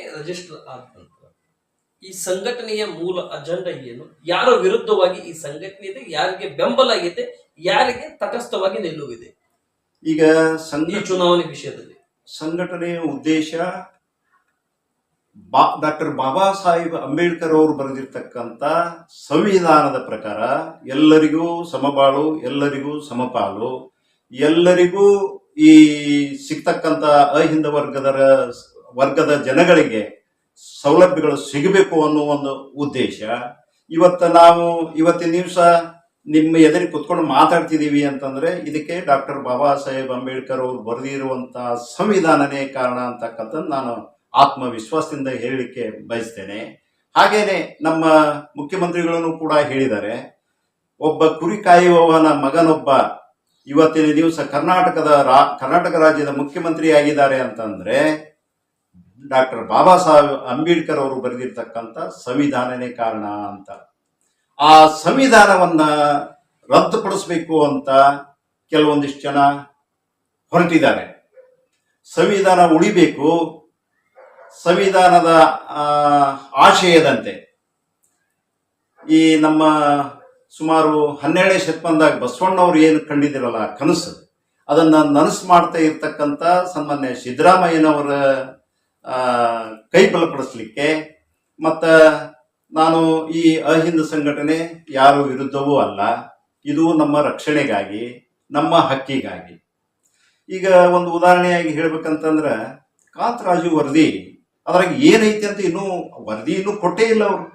ಈ ಸಂಘಟನೆಯ ಮೂಲ ಅಜೆಂಡಾ ಏನು? ಯಾರ ವಿರುದ್ಧವಾಗಿ ಈ ಸಂಘಟನೆ ಇದೆ? ಯಾರಿಗೆ ಬೆಂಬಲ ಆಗಿದೆ ಯಾರಿಗೆ ತಟಸ್ಥವಾಗಿ ನಿಲ್ಲುವಿದೆ ಈಗ ಸಂಘ ಚುನಾವಣೆ ವಿಷಯದಲ್ಲಿ. ಸಂಘಟನೆಯ ಉದ್ದೇಶ ಬಾ ಡಾಕ್ಟರ್ ಬಾಬಾ ಸಾಹೇಬ್ ಅಂಬೇಡ್ಕರ್ ಅವರು ಬರೆದಿರ್ತಕ್ಕಂಥ ಸಂವಿಧಾನದ ಪ್ರಕಾರ ಎಲ್ಲರಿಗೂ ಸಮಬಾಳು ಎಲ್ಲರಿಗೂ ಸಮಪಾಲು ಎಲ್ಲರಿಗೂ ಈ ಸಿಗ್ತಕ್ಕಂಥ ಅಹಿಂದ ವರ್ಗದ ವರ್ಗದ ಜನಗಳಿಗೆ ಸೌಲಭ್ಯಗಳು ಸಿಗಬೇಕು ಅನ್ನೋ ಒಂದು ಉದ್ದೇಶ. ಇವತ್ತ ನಾವು ಇವತ್ತಿನ ದಿವಸ ನಿಮ್ಮ ಎದುರಿಗೆ ಕುತ್ಕೊಂಡು ಮಾತಾಡ್ತಿದ್ದೀವಿ ಅಂತಂದ್ರೆ ಇದಕ್ಕೆ ಡಾಕ್ಟರ್ ಬಾಬಾ ಸಾಹೇಬ್ ಅಂಬೇಡ್ಕರ್ ಅವರು ಬರೆದಿರುವಂತಹ ಸಂವಿಧಾನನೇ ಕಾರಣ ಅಂತಕ್ಕಂಥದ್ದು ನಾನು ಆತ್ಮವಿಶ್ವಾಸದಿಂದ ಹೇಳಲಿಕ್ಕೆ ಬಯಸ್ತೇನೆ. ಹಾಗೇನೆ ನಮ್ಮ ಮುಖ್ಯಮಂತ್ರಿಗಳನ್ನು ಕೂಡ ಹೇಳಿದ್ದಾರೆ. ಒಬ್ಬ ಕುರಿ ಕಾಯುವವನ ಮಗನೊಬ್ಬ ಇವತ್ತಿನ ದಿವಸ ಕರ್ನಾಟಕದ ರಾ, ಕರ್ನಾಟಕ ರಾಜ್ಯದ ಮುಖ್ಯಮಂತ್ರಿ ಆಗಿದ್ದಾರೆ ಅಂತಂದ್ರೆ ಡಾಕ್ಟರ್ ಬಾಬಾ ಸಾಹೇಬ್ ಅಂಬೇಡ್ಕರ್ ಅವರು ಬರೆದಿರ್ತಕ್ಕಂಥ ಸಂವಿಧಾನನೇ ಕಾರಣ ಅಂತ. ಆ ಸಂವಿಧಾನವನ್ನ ರದ್ದುಪಡಿಸಬೇಕು ಅಂತ ಕೆಲವೊಂದಿಷ್ಟು ಜನ ಹೊರಟಿದ್ದಾರೆ. ಸಂವಿಧಾನ ಉಳಿಬೇಕು, ಸಂವಿಧಾನದ ಆಶಯದಂತೆ. ಈ ನಮ್ಮ ಸುಮಾರು ಹನ್ನೆರಡನೇ ಶತಮಾನದಾಗ ಬಸವಣ್ಣವ್ರು ಏನು ಕಂಡಿದಿರಲ್ಲ ಕನಸು, ಅದನ್ನ ನನಸು ಮಾಡ್ತಾ ಇರ್ತಕ್ಕಂಥ ಸನ್ಮಾನ್ಯ ಸಿದ್ದರಾಮಯ್ಯನವರ ಕೈ ಬಲಪಡಿಸ್ಲಿಕ್ಕೆ ಮತ್ತು ನಾನು ಈ ಅಹಿಂದ ಸಂಘಟನೆ ಯಾರು ವಿರುದ್ಧವೂ ಅಲ್ಲ. ಇದು ನಮ್ಮ ರಕ್ಷಣೆಗಾಗಿ, ನಮ್ಮ ಹಕ್ಕಿಗಾಗಿ. ಈಗ ಒಂದು ಉದಾಹರಣೆಯಾಗಿ ಹೇಳ್ಬೇಕಂತಂದ್ರ, ಕಾಂತರಾಜು ವರದಿ, ಅದ್ರಾಗ ಏನೈತಿ ಅಂತ ಇನ್ನೂ ವರದಿ ಇನ್ನೂ ಕೊಟ್ಟೇ ಇಲ್ಲ ಅವರು,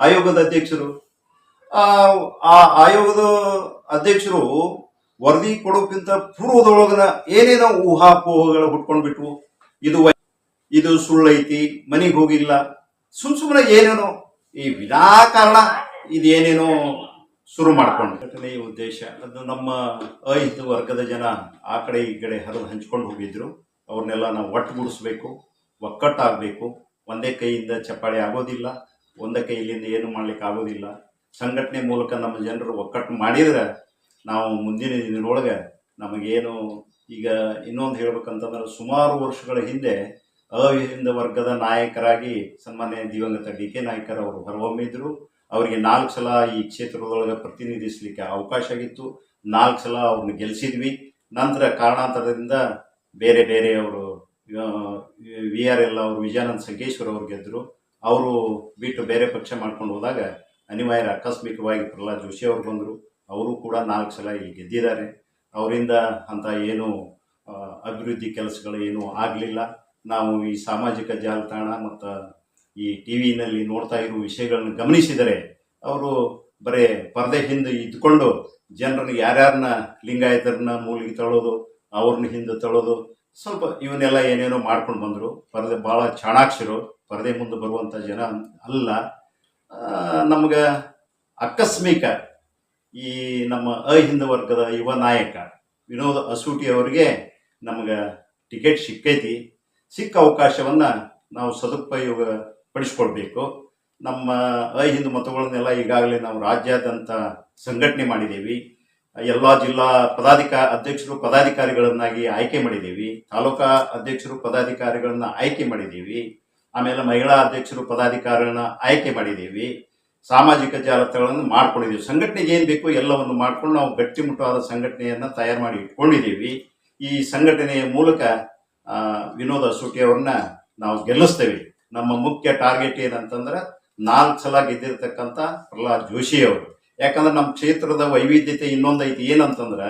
ಆಯೋಗದ ಅಧ್ಯಕ್ಷರು. ಆ ಆಯೋಗದ ಅಧ್ಯಕ್ಷರು ವರದಿ ಕೊಡೋಕ್ಕಿಂತ ಪೂರ್ವದೊಳಗನ ಏನೇನೋ ಊಹಾಪೋಹಗಳು ಹುಟ್ಕೊಂಡ್ಬಿಟ್ವು. ಇದು ಇದು ಸುಳ್ಳೈತಿ, ಮನೆಗೆ ಹೋಗಿಲ್ಲ. ಸುಮ್ ಸುಮ್ಮನೆ ಏನೇನೋ, ಈ ವಿನಾಕಾರಣ ಇದೇನೇನೋ ಶುರು ಮಾಡ್ಕೊಂಡು ಘಟನೆಯ ಉದ್ದೇಶ, ಅದು ನಮ್ಮ ಅಹಿತ ವರ್ಗದ ಜನ ಆ ಕಡೆ ಈ ಕಡೆ ಹರಿದು ಹಂಚ್ಕೊಂಡು ಹೋಗಿದ್ರು. ಅವ್ರನ್ನೆಲ್ಲ ನಾವು ಒಟ್ಟುಗೂಡಿಸ್ಬೇಕು, ಒಕ್ಕಟ್ಟಾಗಬೇಕು. ಒಂದೇ ಕೈಯಿಂದ ಚಪ್ಪಾಳೆ ಆಗೋದಿಲ್ಲ, ಒಂದೇ ಕೈಯಿಂದ ಏನು ಮಾಡ್ಲಿಕ್ಕೆ ಆಗೋದಿಲ್ಲ. ಸಂಘಟನೆ ಮೂಲಕ ನಮ್ಮ ಜನರು ಒಕ್ಕಟ್ಟು ಮಾಡಿದ್ರೆ ನಾವು ಮುಂದಿನ ದಿನದೊಳಗೆ ನಮಗೇನು ಈಗ ಇನ್ನೊಂದು ಹೇಳ್ಬೇಕಂತಂದ್ರೆ ಸುಮಾರು ವರ್ಷಗಳ ಹಿಂದೆ ಅಹಿಂದ ವರ್ಗದ ನಾಯಕರಾಗಿ ಸನ್ಮಾನ್ಯ ದಿವಂಗತ ಡಿ ಕೆ ನಾಯ್ಕರ್ ಅವರು ಹೊರಹೊಮ್ಮಿದ್ರು. ಅವರಿಗೆ ನಾಲ್ಕು ಸಲ ಈ ಕ್ಷೇತ್ರದೊಳಗೆ ಪ್ರತಿನಿಧಿಸಲಿಕ್ಕೆ ಅವಕಾಶ ಆಗಿತ್ತು. ನಾಲ್ಕು ಸಲ ಅವ್ರನ್ನ ಗೆಲ್ಲಿಸಿದ್ವಿ ನಂತರ ಕಾರಣಾಂತರದಿಂದ ಬೇರೆ ಬೇರೆ ಅವರು ವಿ ಆರ್ ಎಲ್ ಅವರು ವಿಜಯಾನಂದ ಸಂಕೇಶ್ವರ್ ಅವರು ಗೆದ್ದರು ಅವರು ಬಿಟ್ಟು ಬೇರೆ ಪಕ್ಷ ಮಾಡ್ಕೊಂಡು ಹೋದಾಗ ಅನಿವಾರ್ಯ ಆಕಸ್ಮಿಕವಾಗಿ ಪ್ರಹ್ಲಾದ್ ಜೋಶಿ ಅವರು ಬಂದರು. ಅವರು ಕೂಡ ನಾಲ್ಕು ಸಲ ಇಲ್ಲಿ ಗೆದ್ದಿದ್ದಾರೆ. ಅವರಿಂದ ಅಂತ ಏನು ಅಭಿವೃದ್ಧಿ ಕೆಲಸಗಳು ಏನೂ ಆಗಲಿಲ್ಲ. ನಾವು ಈ ಸಾಮಾಜಿಕ ಜಾಲತಾಣ ಮತ್ತು ಈ ಟಿ ವಿನಲ್ಲಿ ನೋಡ್ತಾ ಇರುವ ವಿಷಯಗಳನ್ನು ಗಮನಿಸಿದರೆ ಅವರು ಬರೇ ಪರದೆ ಹಿಂದೆ ಇದ್ದುಕೊಂಡು ಜನರನ್ನು ಯಾರ್ಯಾರನ್ನ ಲಿಂಗಾಯತರನ್ನ ಮೂಲಿಗೆ ತಳೋದು ಅವ್ರನ್ನ ಹಿಂದೆ ತಳ್ಳೋದು, ಸ್ವಲ್ಪ ಇವನ್ನೆಲ್ಲ ಏನೇನೋ ಮಾಡ್ಕೊಂಡು ಬಂದರು. ಪರದೆ ಭಾಳ ಚಾಣಾಕ್ಷರು, ಪರದೆ ಮುಂದೆ ಬರುವಂಥ ಜನ ಅಲ್ಲ. ನಮ್ಗೆ ಆಕಸ್ಮಿಕ ಈ ನಮ್ಮ ಅಹಿಂದ ವರ್ಗದ ಯುವ ನಾಯಕ ವಿನೋದ್ ಅಸೂಟಿ ಅವರಿಗೆ ನಮ್ಗೆ ಟಿಕೆಟ್ ಸಿಕ್ಕೈತಿ. ಸಿಕ್ಕ ಅವಕಾಶವನ್ನು ನಾವು ಸದುಪಯೋಗ ಪಡಿಸ್ಕೊಳ್ಬೇಕು ನಮ್ಮ ಅಹಿಂದ ಮತಗಳನ್ನೆಲ್ಲ ಈಗಾಗಲೇ ನಾವು ರಾಜ್ಯಾದ್ಯಂತ ಸಂಘಟನೆ ಮಾಡಿದ್ದೀವಿ. ಎಲ್ಲ ಜಿಲ್ಲಾ ಪದಾಧಿಕಾ, ಅಧ್ಯಕ್ಷರು ಪದಾಧಿಕಾರಿಗಳನ್ನಾಗಿ ಆಯ್ಕೆ ಮಾಡಿದ್ದೀವಿ. ತಾಲೂಕಾ ಅಧ್ಯಕ್ಷರು ಪದಾಧಿಕಾರಿಗಳನ್ನ ಆಯ್ಕೆ ಮಾಡಿದ್ದೀವಿ. ಆಮೇಲೆ ಮಹಿಳಾ ಅಧ್ಯಕ್ಷರು ಪದಾಧಿಕಾರಿಗಳನ್ನ ಆಯ್ಕೆ ಮಾಡಿದ್ದೀವಿ. ಸಾಮಾಜಿಕ ಜಾಲತಾಣಗಳನ್ನು ಮಾಡ್ಕೊಂಡಿದ್ದೀವಿ. ಸಂಘಟನೆಗೆ ಏನು ಬೇಕು ಎಲ್ಲವನ್ನು ಮಾಡ್ಕೊಂಡು ನಾವು ಗಟ್ಟಿಮುಟ್ಟಾದ ಸಂಘಟನೆಯನ್ನು ತಯಾರು ಮಾಡಿ ಇಟ್ಕೊಂಡಿದ್ದೀವಿ. ಈ ಸಂಘಟನೆಯ ಮೂಲಕ ವಿನೋದ್ ಅಸೋಟಿ ಅವ್ರನ್ನ ನಾವು ಗೆಲ್ಲಿಸ್ತೇವೆ. ನಮ್ಮ ಮುಖ್ಯ ಟಾರ್ಗೆಟ್ ಏನಂತಂದ್ರೆ ನಾಲ್ಕು ಸಲ ಗೆದ್ದಿರ್ತಕ್ಕಂಥ ಪ್ರಹ್ಲಾದ್ ಜೋಶಿ ಅವರು. ಯಾಕಂದ್ರೆ ನಮ್ಮ ಕ್ಷೇತ್ರದ ವೈವಿಧ್ಯತೆ ಇನ್ನೊಂದು ಐತಿ. ಏನಂತಂದ್ರೆ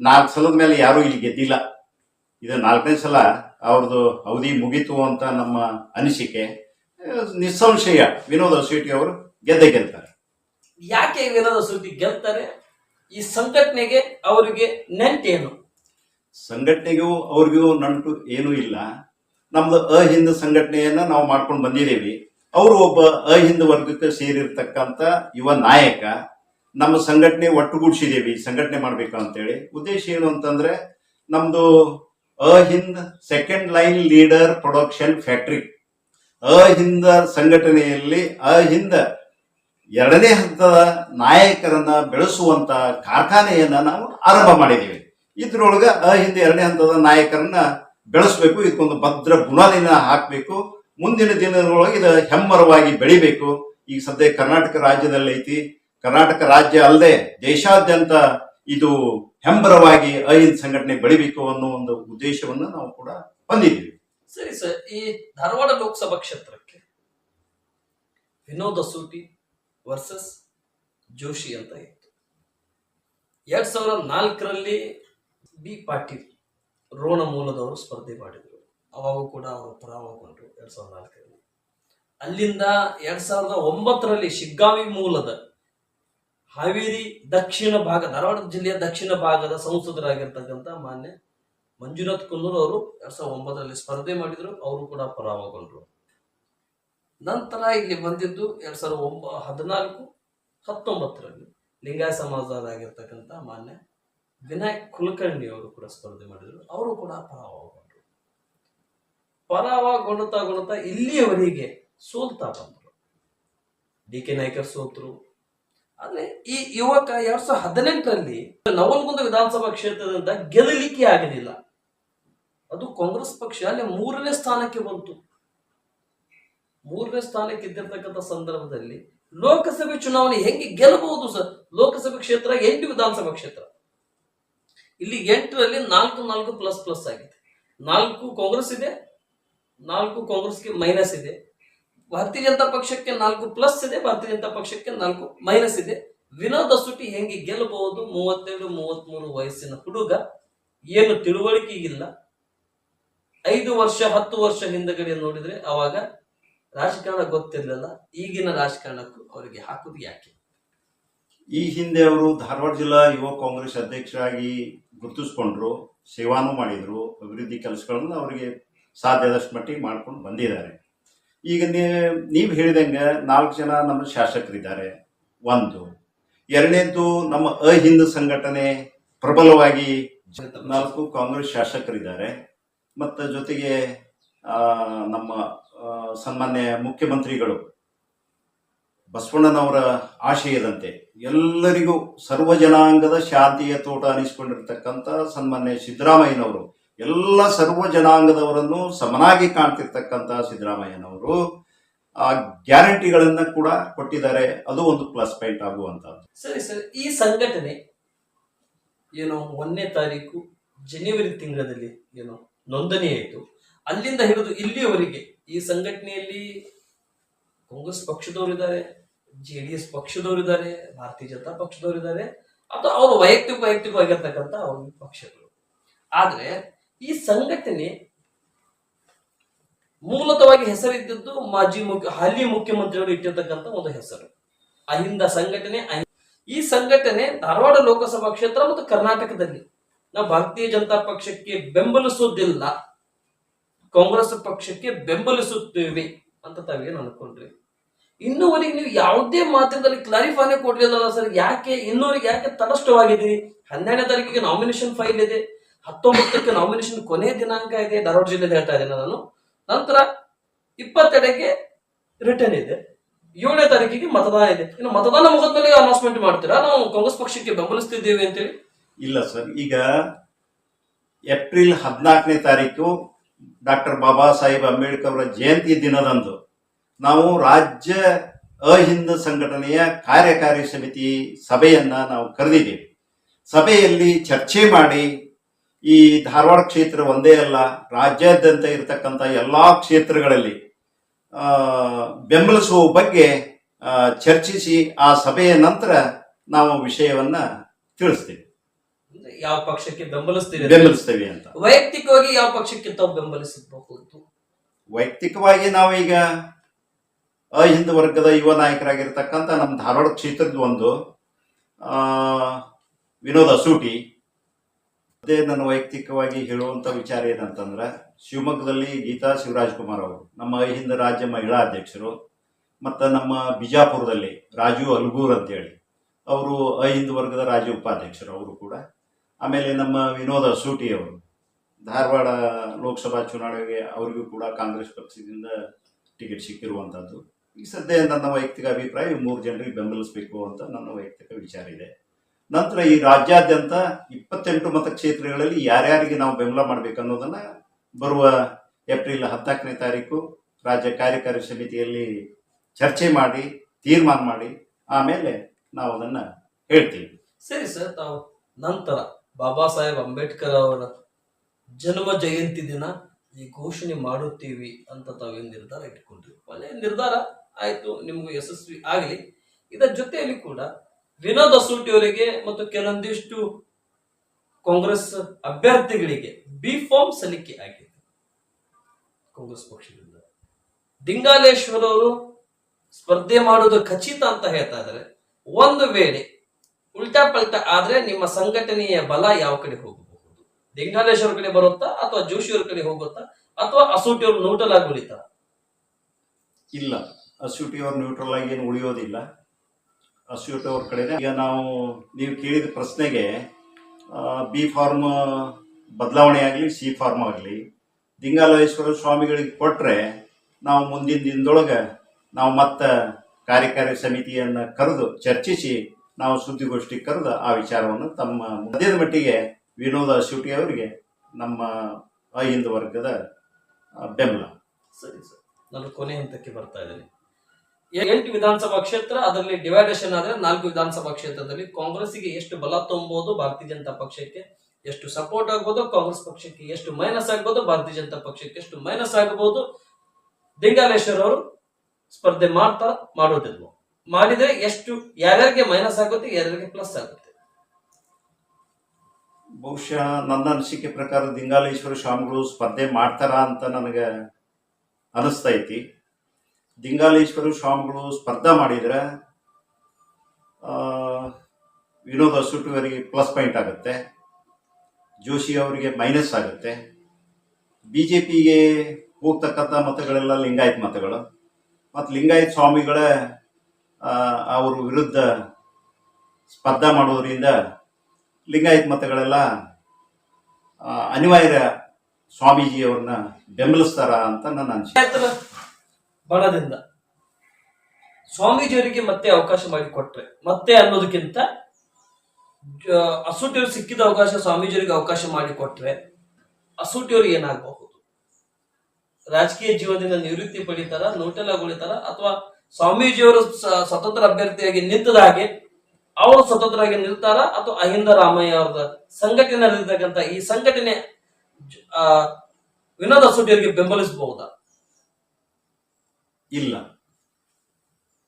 ನಾಲ್ಕು ಸಲದ ಮೇಲೆ ಯಾರೂ ಇಲ್ಲಿ ಗೆದ್ದಿಲ್ಲ. ಇದು ನಾಲ್ಕನೇ ಸಲ ಅವ್ರದ್ದು ಅವಧಿ ಮುಗೀತು ಅಂತ ನಮ್ಮ ಅನಿಸಿಕೆ. ನಿಸ್ಸಂಶಯ ವಿನೋದ ಅಸೋಟಿ ಅವರು ಗೆದ್ದ ಗೆಲ್ತಾರೆ. ಯಾಕೆ ವಿನೋದ ಸುದ್ದಿ ಗೆಲ್ತಾರೆ? ಈ ಸಂಘಟನೆಗೆ ಅವರಿಗೆ ನೆಂಟೇನು ಸಂಘಟನೆಗೂ ಅವ್ರಿಗೂ ನಂಟು ಏನೂ ಇಲ್ಲ. ನಮ್ದು ಅಹಿಂದ ಸಂಘಟನೆಯನ್ನ ನಾವು ಮಾಡ್ಕೊಂಡು ಬಂದಿದ್ದೀವಿ. ಅವರು ಒಬ್ಬ ಅಹಿಂದ ವರ್ಗಕ್ಕೆ ಸೇರಿರ್ತಕ್ಕಂಥ ಯುವ ನಾಯಕ. ನಮ್ಮ ಸಂಘಟನೆ ಒಟ್ಟುಗೂಡಿಸಿದ್ದೀವಿ, ಸಂಘಟನೆ ಮಾಡ್ಬೇಕು ಅಂತೇಳಿ. ಉದ್ದೇಶ ಏನು ಅಂತಂದ್ರೆ, ನಮ್ದು Ahind second line leader production factory Ahinda ಸಂಘಟನೆಯಲ್ಲಿ ಅಹಿಂದ ಎರಡನೇ ಹಂತದ ನಾಯಕರನ್ನ ಬೆಳೆಸುವಂತ ಕಾರ್ಖಾನೆಯನ್ನ ನಾವು ಆರಂಭ ಮಾಡಿದ್ದೀವಿ. ಇದ್ರೊಳಗ ಅಹಿಂದ ಎರಡನೇ ಹಂತದ ನಾಯಕರನ್ನ ಬೆಳೆಸಬೇಕು, ಇದಕ್ಕೊಂದು ಭದ್ರ ಬುನಾದಿನ ಹಾಕಬೇಕು. ಮುಂದಿನ ದಿನದೊಳಗೆ ಇದು ಹೆಮ್ಮರವಾಗಿ ಬೆಳಿಬೇಕು. ಈಗ ಸದ್ಯ ಕರ್ನಾಟಕ ರಾಜ್ಯದಲ್ಲಿ ಐತಿ. ಕರ್ನಾಟಕ ರಾಜ್ಯ ಅಲ್ಲದೆ ದೇಶಾದ್ಯಂತ ಇದು ಹೆಮ್ಮರವಾಗಿ ಅಹಿಂದ ಸಂಘಟನೆ ಬೆಳಿಬೇಕು ಅನ್ನೋ ಒಂದು ಉದ್ದೇಶವನ್ನು ನಾವು ಕೂಡ ಹೊಂದಿದ್ದೀವಿ ಸರಿ ಸರ್, ಈ ಧಾರವಾಡ ಲೋಕಸಭಾ ಕ್ಷೇತ್ರಕ್ಕೆ ವಿನೋದ್ ಸೂಟಿ ವರ್ಸಸ್ ಜೋಶಿ ಅಂತ ಇತ್ತು. ಎರಡ್ ಸಾವಿರದ ನಾಲ್ಕರಲ್ಲಿ ಬಿ ಪಾಟೀಲ್ ರೋಣ ಮೂಲದವರು ಸ್ಪರ್ಧೆ ಮಾಡಿದ್ರು. ಅವಾಗೂ ಕೂಡ ಅವರು ಪರಾಭವಗೊಂಡ್ರು ಎರಡ್ ಸಾವಿರದ ನಾಲ್ಕರಲ್ಲಿ. ಅಲ್ಲಿಂದ ಎರಡ್ ಸಾವಿರದ ಒಂಬತ್ತರಲ್ಲಿ ಶಿಗ್ಗಾವಿ ಮೂಲದ ಹಾವೇರಿ ದಕ್ಷಿಣ ಭಾಗ, ಧಾರವಾಡ ಜಿಲ್ಲೆಯ ದಕ್ಷಿಣ ಭಾಗದ ಸಂಸದರಾಗಿರ್ತಕ್ಕಂಥ ಮಾನ್ಯ ಮಂಜುನಾಥ್ ಕುನ್ನೂರ್ ಅವರು ಎರಡ್ ಸಾವಿರದ ಒಂಬತ್ತರಲ್ಲಿ ಸ್ಪರ್ಧೆ ಮಾಡಿದ್ರು, ಅವರು ಕೂಡ ಪರಾಭವಗೊಂಡ್ರು ನಂತರ ಇಲ್ಲಿ ಬಂದಿದ್ದು ಎರಡ್ ಸಾವಿರದ ಒಂಬ, ಹದಿನಾಲ್ಕು, ಹತ್ತೊಂಬತ್ತರಲ್ಲಿ ಲಿಂಗಾಯ ಸಮಾಜದಾಗಿರ್ತಕ್ಕಂಥ ಮಾನ್ಯ ವಿನಾಯಕ್ ಕುಲಕರ್ಣಿ ಅವರು ಕೂಡ ಸ್ಪರ್ಧೆ ಮಾಡಿದ್ರು. ಅವರು ಕೂಡ ಪರಾಭವಗೊಂಡ್ರು. ಪರಾಭವಗೊಳ್ಳುತ್ತಾ ಗೊಳ್ಳುತ್ತಾ ಇಲ್ಲಿಯವರೆಗೆ ಸೋಲ್ತಾ ಬಂದರು. ಡಿ ಕೆ ನಾಯ್ಕರ್ ಸೋತ್ರು. ಆದ್ರೆ ಈ ಯುವಕ ಎರಡ್ ಸಾವಿರದ ಹದಿನೆಂಟರಲ್ಲಿ ನವಲ್ಗುಂದ ವಿಧಾನಸಭಾ ಕ್ಷೇತ್ರದಿಂದ ಗೆಲ್ಲಲಿಕ್ಕೆ ಆಗಲಿಲ್ಲ ಅದು ಕಾಂಗ್ರೆಸ್ ಪಕ್ಷ ಅಲ್ಲಿ ಮೂರನೇ ಸ್ಥಾನಕ್ಕೆ ಬಂತು. ಮೂರನೇ ಸ್ಥಾನಕ್ಕೆ ಇದ್ದಿರ್ತಕ್ಕಂಥ ಸಂದರ್ಭದಲ್ಲಿ ಲೋಕಸಭೆ ಚುನಾವಣೆ ಹೆಂಗೆ ಗೆಲ್ಲಬಹುದು ಸರ್? ಲೋಕಸಭೆ ಕ್ಷೇತ್ರ ಎಂಟು ವಿಧಾನಸಭಾ ಕ್ಷೇತ್ರ? ಇಲ್ಲಿ ಎಂಟರಲ್ಲಿ ನಾಲ್ಕು ನಾಲ್ಕು ಪ್ಲಸ್ ಪ್ಲಸ್ ಆಗಿದೆ. ನಾಲ್ಕು ಕಾಂಗ್ರೆಸ್ ಇದೆ, ನಾಲ್ಕು ಕಾಂಗ್ರೆಸ್ಗೆ ಮೈನಸ್ ಇದೆ. ಭಾರತೀಯ ಜನತಾ ಪಕ್ಷಕ್ಕೆ ನಾಲ್ಕು ಪ್ಲಸ್ ಇದೆ, ಭಾರತೀಯ ಜನತಾ ಪಕ್ಷಕ್ಕೆ ನಾಲ್ಕು ಮೈನಸ್ ಇದೆ. ವಿನೋದ್ ಸುಟಿ ಹೆಂಗೆ ಗೆಲ್ಲಬಹುದು? ಮೂವತ್ತೆರಡು ಮೂವತ್ಮೂರು ವಯಸ್ಸಿನ ಹುಡುಗ ಏನು ತಿಳುವಳಿಕೆ ಇಲ್ಲ. ಐದು ವರ್ಷ, ಹತ್ತು ವರ್ಷ ಹಿಂದಗಡೆ ನೋಡಿದ್ರೆ ಅವಾಗ ರಾಜಕಾರಣ ಗೊತ್ತಿರಲಿಲ್ಲ. ಈಗಿನ ರಾಜಕಾರಣಕ್ಕೂ ಅವರಿಗೆ ಹಾಕುದು ಯಾಕೆ? ಈ ಹಿಂದೆ ಅವರು ಧಾರವಾಡ ಜಿಲ್ಲಾ ಯುವ ಕಾಂಗ್ರೆಸ್ ಅಧ್ಯಕ್ಷರಾಗಿ ಗುರುತಿಸ್ಕೊಂಡ್ರು, ಸೇವಾನೂ ಮಾಡಿದರು, ಅಭಿವೃದ್ಧಿ ಕೆಲಸಗಳನ್ನು ಅವರಿಗೆ ಸಾಧ್ಯದಷ್ಟು ಮಟ್ಟಿಗೆ ಮಾಡ್ಕೊಂಡು ಬಂದಿದ್ದಾರೆ. ಈಗ ನೀವು ಹೇಳಿದಂಗೆ ನಾಲ್ಕು ಜನ ನಮ್ಮ ಶಾಸಕರಿದ್ದಾರೆ. ಒಂದು, ಎರಡನೇದ್ದು ನಮ್ಮ ಅಹಿಂದ ಸಂಘಟನೆ ಪ್ರಬಲವಾಗಿ ನಾಲ್ಕು ಕಾಂಗ್ರೆಸ್ ಶಾಸಕರಿದ್ದಾರೆ. ಮತ್ತು ಜೊತೆಗೆ ನಮ್ಮ ಸನ್ಮಾನ್ಯ ಮುಖ್ಯಮಂತ್ರಿಗಳು ಬಸವಣ್ಣನವರ ಆಶಯದಂತೆ ಎಲ್ಲರಿಗೂ ಸರ್ವ ಜನಾಂಗದ ಶಾಂತಿಯ ತೋಟ ಅನಿಸಿಕೊಂಡಿರ್ತಕ್ಕಂಥ ಸನ್ಮಾನ್ಯ ಸಿದ್ದರಾಮಯ್ಯನವರು, ಎಲ್ಲ ಸರ್ವ ಜನಾಂಗದವರನ್ನು ಸಮನಾಗಿ ಕಾಣ್ತಿರ್ತಕ್ಕಂಥ ಸಿದ್ದರಾಮಯ್ಯನವರು, ಆ ಗ್ಯಾರಂಟಿಗಳನ್ನ ಕೂಡ ಕೊಟ್ಟಿದ್ದಾರೆ. ಅದು ಒಂದು ಪ್ಲಸ್ ಪಾಯಿಂಟ್ ಆಗುವಂತದ್ದು ಸರಿ, ಸರ್. ಈ ಸಂಘಟನೆ ಏನು ಒಂದನೇ ತಾರೀಕು ಜನವರಿ ತಿಂಗಳಲ್ಲಿ ಏನು ನೋಂದಣಿ ಆಯಿತು. ಅಲ್ಲಿಂದ ಹಿಡಿದು ಇಲ್ಲಿಯವರೆಗೆ ಈ ಸಂಘಟನೆಯಲ್ಲಿ ಕಾಂಗ್ರೆಸ್ ಪಕ್ಷದವರು ಇದ್ದಾರೆ ಜೆ ಡಿ ಎಸ್ ಪಕ್ಷದವರು ಇದ್ದಾರೆ, ಭಾರತೀಯ ಜನತಾ ಪಕ್ಷದವರಿದ್ದಾರೆ ಅಥವಾ ಅವರು ವೈಯಕ್ತಿಕ ವೈಯಕ್ತಿಕವಾಗಿರ್ತಕ್ಕಂಥ ಅವ್ರ ಪಕ್ಷಗಳು. ಆದ್ರೆ ಈ ಸಂಘಟನೆ ಮೂಲತವಾಗಿ ಹೆಸರಿದ್ದದ್ದು ಮಾಜಿ ಮುಖ್ಯ, ಹಾಲಿ ಮುಖ್ಯಮಂತ್ರಿಗಳು ಇಟ್ಟಿರ್ತಕ್ಕಂಥ ಒಂದು ಹೆಸರು. ಅಹಿಂದ ಸಂಘಟನೆ ಈ ಸಂಘಟನೆ ಧಾರವಾಡ ಲೋಕಸಭಾ ಕ್ಷೇತ್ರ ಮತ್ತು ಕರ್ನಾಟಕದಲ್ಲಿ ನಾವು ಭಾರತೀಯ ಜನತಾ ಪಕ್ಷಕ್ಕೆ ಬೆಂಬಲಿಸುವುದಿಲ್ಲ. ಕಾಂಗ್ರೆಸ್ ಪಕ್ಷಕ್ಕೆ ಬೆಂಬಲಿಸುತ್ತೇವೆ ಅಂತ ತಾವೇನು ಅನ್ಕೊಂಡ್ರಿ? ಇನ್ನೂವರೆಗೆ ನೀವು ಯಾವುದೇ ಮಾಧ್ಯಮದಲ್ಲಿ ಕ್ಲಾರಿಫೈನೇ ಕೊಟ್ಟಿರಲ್ಲ ಸರ್. ಯಾಕೆ ಇನ್ನೂರಿಗೆ ಯಾಕೆ ತಟಸ್ಥವಾಗಿದ್ದೀರಿ ಹನ್ನೆರಡನೇ ತಾರೀಕಿಗೆ ನಾಮಿನೇಷನ್ ಫೈಲ್ ಇದೆ. ಹತ್ತೊಂಬತ್ತಕ್ಕೆ ನಾಮಿನೇಷನ್ ಕೊನೆ ದಿನಾಂಕ ಇದೆ. ಧಾರವಾಡ ಜಿಲ್ಲೆಯಲ್ಲಿ ಹೇಳ್ತಾ ಇದ್ದೇನೆ ನಾನು. ನಂತರ ಇಪ್ಪತ್ತೆರಡಕ್ಕೆ ರಿಟರ್ನ್ ಇದೆ. ಏಳನೇ ತಾರೀಕಿಗೆ ಮತದಾನ ಇದೆ. ಇನ್ನು ಮತದಾನ ಮುಗಿದ್ಮೇಲೆ ಅನೌನ್ಸ್ಮೆಂಟ್ ಮಾಡ್ತೀರಾ? ನಾವು ಕಾಂಗ್ರೆಸ್ ಪಕ್ಷಕ್ಕೆ ಬೆಂಬಲಿಸ್ತಿದ್ದೇವೆ ಅಂತೇಳಿ. ಇಲ್ಲ ಸರ್. ಈಗ ಏಪ್ರಿಲ್ ಹದಿನಾಲ್ಕನೇ ತಾರೀಕು ಡಾಕ್ಟರ್ ಬಾಬಾ ಸಾಹೇಬ್ ಅಂಬೇಡ್ಕರ್ ಅವರ ಜಯಂತಿ ದಿನದಂದು ನಾವು ರಾಜ್ಯ ಅಹಿಂದ ಸಂಘಟನೆಯ ಕಾರ್ಯಕಾರಿ ಸಮಿತಿ ಸಭೆಯನ್ನ ನಾವು ಕರೆದಿದ್ದೇವೆ. ಸಭೆಯಲ್ಲಿ ಚರ್ಚೆ ಮಾಡಿ ಈ ಧಾರವಾಡ ಕ್ಷೇತ್ರ ಒಂದೇ ಅಲ್ಲ ರಾಜ್ಯಾದ್ಯಂತ ಇರತಕ್ಕಂಥ ಎಲ್ಲಾ ಕ್ಷೇತ್ರಗಳಲ್ಲಿ ಆ, ಬೆಂಬಲಿಸುವ ಬಗ್ಗೆ ಚರ್ಚಿಸಿ ಆ ಸಭೆಯ ನಂತರ ನಾವು ವಿಷಯವನ್ನ ತಿಳಿಸ್ತೇವೆ. ಯಾವ ಪಕ್ಷಕ್ಕೆ ಬೆಂಬಲಿಸ್ತೀವಿ ಬೆಂಬಲಿಸ್ತೇವೆ ಅಂತ. ವೈಯಕ್ತಿಕವಾಗಿ ಯಾವ ಪಕ್ಷಕ್ಕೆ ತಾವು ಬೆಂಬಲಿಸಬಹುದು? ವೈಯಕ್ತಿಕವಾಗಿ ನಾವೀಗ ಅಹಿಂದ ವರ್ಗದ ಯುವ ನಾಯಕರಾಗಿರ್ತಕ್ಕಂಥ ನಮ್ಮ ಧಾರವಾಡ ಕ್ಷೇತ್ರದ ಒಂದು ವಿನೋದ್ ಅಸೂಟಿ ಅದೇ ನನ್ನ ವೈಯಕ್ತಿಕವಾಗಿ ಹೇಳುವಂತ ವಿಚಾರ ಏನಂತಂದ್ರೆ, ಶಿವಮೊಗ್ಗದಲ್ಲಿ ಗೀತಾ ಶಿವರಾಜ್ ಕುಮಾರ್ ಅವರು, ನಮ್ಮ ಅಹಿಂದ ರಾಜ್ಯ ಮಹಿಳಾ ಅಧ್ಯಕ್ಷರು, ಮತ್ತು ನಮ್ಮ ಬಿಜಾಪುರದಲ್ಲಿ ರಾಜು ಅಲ್ಗೂರ್ ಅಂತೇಳಿ, ಅವರು ಅಹಿಂದ ವರ್ಗದ ರಾಜ್ಯ ಉಪಾಧ್ಯಕ್ಷರು ಅವರು ಕೂಡ. ಆಮೇಲೆ ನಮ್ಮ ವಿನೋದ್ ಅಸೂಟಿ ಅವರು, ಧಾರವಾಡ ಲೋಕಸಭಾ ಚುನಾವಣೆಗೆ ಅವರಿಗೂ ಕೂಡ ಕಾಂಗ್ರೆಸ್ ಪಕ್ಷದಿಂದ ಟಿಕೆಟ್ ಸಿಕ್ಕಿರುವಂಥದ್ದು ಈ ಸದ್ಯ ನನ್ನ ವೈಯಕ್ತಿಕ ಅಭಿಪ್ರಾಯ ಮೂರು ಜನರಿಗೆ ಬೆಂಬಲಿಸಬೇಕು ಅಂತ ನನ್ನ ವೈಯಕ್ತಿಕ ವಿಚಾರ ಇದೆ. ನಂತರ ಈ ರಾಜ್ಯಾದ್ಯಂತ ಇಪ್ಪತ್ತೆಂಟು ಮತಕ್ಷೇತ್ರಗಳಲ್ಲಿ ಯಾರ್ಯಾರಿಗೆ ನಾವು ಬೆಂಬಲ ಮಾಡಬೇಕು ಅನ್ನೋದನ್ನ ಬರುವ ಏಪ್ರಿಲ್ ಹದಿನಾಲ್ಕನೇ ತಾರೀಕು ರಾಜ್ಯ ಕಾರ್ಯಕಾರಿ ಸಮಿತಿಯಲ್ಲಿ ಚರ್ಚೆ ಮಾಡಿ, ತೀರ್ಮಾನ ಮಾಡಿ, ಆಮೇಲೆ ನಾವು ಅದನ್ನ ಹೇಳ್ತೀವಿ. ಸರಿ ಸರ್, ತಾವು ನಂತರ ಬಾಬಾ ಸಾಹೇಬ್ ಅಂಬೇಡ್ಕರ್ ಅವರ ಜನ್ಮ ಜಯಂತಿ ದಿನ ಈ ಘೋಷಣೆ ಮಾಡುತ್ತೀವಿ ಅಂತ ತಾವೇನು ನಿರ್ಧಾರ ಇಟ್ಕೊಂಡ್ರಿ ಒಳ್ಳೆಯ ನಿರ್ಧಾರ. ಆಯ್ತು, ನಿಮ್ಗೂ ಯಶಸ್ವಿ ಆಗಲಿ. ಇದರ ಜೊತೆಯಲ್ಲಿ ಕೂಡ ವಿನೋದ್ ಅಸೂಟಿ ಅವರಿಗೆ ಮತ್ತು ಕೆಲವೊಂದಿಷ್ಟು ಕಾಂಗ್ರೆಸ್ ಅಭ್ಯರ್ಥಿಗಳಿಗೆ ಬಿ ಫಾರ್ಮ್ ಸಲ್ಲಿಕೆ ಆಗಿದೆ. ಕಾಂಗ್ರೆಸ್ ಪಕ್ಷದಿಂದ. ದಿಂಗಾಲೇಶ್ವರ ಅವರು ಸ್ಪರ್ಧೆ ಮಾಡೋದು ಖಚಿತ ಅಂತ ಹೇಳ್ತಾ ಇದ್ದಾರೆ. ಒಂದು ವೇಳೆ ಉಲ್ಟಾ ಪಲ್ಟಾ ಆದ್ರೆ ನಿಮ್ಮ ಸಂಘಟನೆಯ ಬಲ ಯಾವ ಕಡೆ ಹೋಗಬಹುದು? ದಿಂಗಾಲೇಶ್ವರ ಕಡೆ ಬರುತ್ತಾ ಅಥವಾ ಜೋಶಿಯವ್ರ ಕಡೆ ಹೋಗುತ್ತಾ ಅಥವಾ ಅಸೂಟಿಯವರು ನೋಟಲ್ ನ್ಯೂಟ್ರಲ್ ಆಗಿ ಉಳಿತಾರ ಇಲ್ಲ. ಅಸ್ಯೂಟಿ ಅವ್ರು ನ್ಯೂಟ್ರಲ್ ಆಗಿ ಏನು ಉಳಿಯೋದಿಲ್ಲ. ಅಸ್ಯೂಟಿ ಅವ್ರ ಕಡೆನೇ ಈಗ ನಾವು ನೀವು ಕೇಳಿದ ಪ್ರಶ್ನೆಗೆ ಬಿ ಫಾರ್ಮ್ ಬದಲಾವಣೆ ಆಗಲಿ ಸಿ ಫಾರ್ಮ್ ಆಗಲಿ ದಿಂಗಾಲೇಶ್ವರ ಸ್ವಾಮಿಗಳಿಗೆ ಕೊಟ್ಟರೆ ನಾವು ಮುಂದಿನ ದಿನದೊಳಗೆ ನಾವು ಮತ್ತೆ ಕಾರ್ಯಕಾರಿ ಸಮಿತಿಯನ್ನು ಕರೆದು ಚರ್ಚಿಸಿ ನಾವು ಸುದ್ದಿಗೋಷ್ಠಿ ಕರೆದು ಆ ವಿಚಾರವನ್ನು ತಮ್ಮ ಮಧ್ಯದ ಮಟ್ಟಿಗೆ ವಿನೋದ ಅಸ್ಯೂಟಿ ಅವರಿಗೆ ನಮ್ಮ ಅಹಿಂದ ವರ್ಗದ ಬೆಂಬಲ. ಸರಿ ಸರ್. ನಾನು ಕೊನೆ ಹಂತಕ್ಕೆ ಬರ್ತಾ ಇದ್ದೇನೆ. ಎಂಟು ವಿಧಾನಸಭಾ ಕ್ಷೇತ್ರ, ಅದರಲ್ಲಿ ಡಿವೈಡೇಷನ್ ಆದ್ರೆ ನಾಲ್ಕು ವಿಧಾನಸಭಾ ಕ್ಷೇತ್ರದಲ್ಲಿ ಕಾಂಗ್ರೆಸ್ಗೆ ಎಷ್ಟು ಬಲ ತುಂಬಬಹುದು ಭಾರತೀಯ ಜನತಾ ಪಕ್ಷಕ್ಕೆ ಎಷ್ಟು ಸಪೋರ್ಟ್ ಆಗ್ಬೋದು, ಕಾಂಗ್ರೆಸ್ ಪಕ್ಷಕ್ಕೆ ಎಷ್ಟು ಮೈನಸ್ ಆಗ್ಬೋದು, ಭಾರತೀಯ ಜನತಾ ಪಕ್ಷಕ್ಕೆ ಎಷ್ಟು ಮೈನಸ್ ಆಗಬಹುದು ದಿಂಗಾಲೇಶ್ವರ್ ಅವರು ಸ್ಪರ್ಧೆ ಮಾಡ್ತಾ, ಮಾಡೋದಿಲ್ವೋ? ಮಾಡಿದ್ರೆ ಎಷ್ಟು, ಯಾರ್ಯಾರಿಗೆ ಮೈನಸ್ ಆಗುತ್ತೆ, ಯಾರ್ಯಾರಿಗೆ ಪ್ಲಸ್ ಆಗುತ್ತೆ? ಬಹುಶಃ ನನ್ನ ಅನಿಸಿಕೆ ಪ್ರಕಾರ ದಿಂಗಾಲೇಶ್ವರ ಸ್ವಾಮಿಗಳು ಸ್ಪರ್ಧೆ ಮಾಡ್ತಾರ ಅಂತ ನನಗೆ ಅನಿಸ್ತೈತಿ. ದಿಂಗಾಲೇಶ್ವರ ಸ್ವಾಮಿಗಳು ಸ್ಪರ್ಧಾ ಮಾಡಿದ್ರೆ ವಿನೋದ ಸುಟ್ಟುವರಿಗೆ ಪ್ಲಸ್ ಪಾಯಿಂಟ್ ಆಗುತ್ತೆ. ಜೋಶಿ ಅವರಿಗೆ ಮೈನಸ್ ಆಗುತ್ತೆ. ಬಿ ಜೆ ಪಿಗೆ ಹೋಗ್ತಕ್ಕಂಥ ಮತಗಳೆಲ್ಲ ಲಿಂಗಾಯತ್ ಮತಗಳು. ಮತ್ತು ಲಿಂಗಾಯತ್ ಸ್ವಾಮಿಗಳ ಅವರು ವಿರುದ್ಧ ಸ್ಪರ್ಧಾ ಮಾಡೋದ್ರಿಂದ ಲಿಂಗಾಯತ್ ಮತಗಳೆಲ್ಲ ಅನಿವಾರ್ಯ ಸ್ವಾಮೀಜಿಯವ್ರನ್ನ ಬೆಂಬಲಿಸ್ತಾರ ಅಂತ ನನ್ನ ಅನಿಸಿಕೆ. ಬಣದಿಂದ. ಸ್ವಾಮೀಜಿಯವರಿಗೆ ಮತ್ತೆ ಅವಕಾಶ ಮಾಡಿ ಕೊಟ್ರೆ. ಮತ್ತೆ ಅನ್ನೋದಕ್ಕಿಂತ ಅಸೂಟಿಯವರು ಸಿಕ್ಕಿದ ಅವಕಾಶ ಸ್ವಾಮೀಜಿಯವರಿಗೆ ಅವಕಾಶ ಮಾಡಿ ಕೊಟ್ರೆ ಅಸೂಟಿಯವರು ಏನಾಗಬಹುದು? ರಾಜಕೀಯ ಜೀವನದಿಂದ ನಿವೃತ್ತಿ ಪಡಿತಾರ ನೋಟಲ್ ಆಗಿ ಅಥವಾ ಸ್ವಾಮೀಜಿಯವರು ಸ್ವತಂತ್ರ ಅಭ್ಯರ್ಥಿಯಾಗಿ ನಿಂತದ ಹಾಗೆ ಅವರು ಸ್ವತಂತ್ರವಾಗಿ ನಿಲ್ತಾರ ಅಥವಾ ಅಹಿಂದ ರಾಮಯ್ಯ ಅವರ ಸಂಘಟನೆ ನಡೆದಿರ್ತಕ್ಕಂಥ ಈ ಸಂಘಟನೆ ವಿನೋದ್ ಅಸೋಟಿಯವರಿಗೆ ಬೆಂಬಲಿಸಬಹುದಾ? ಇಲ್ಲ.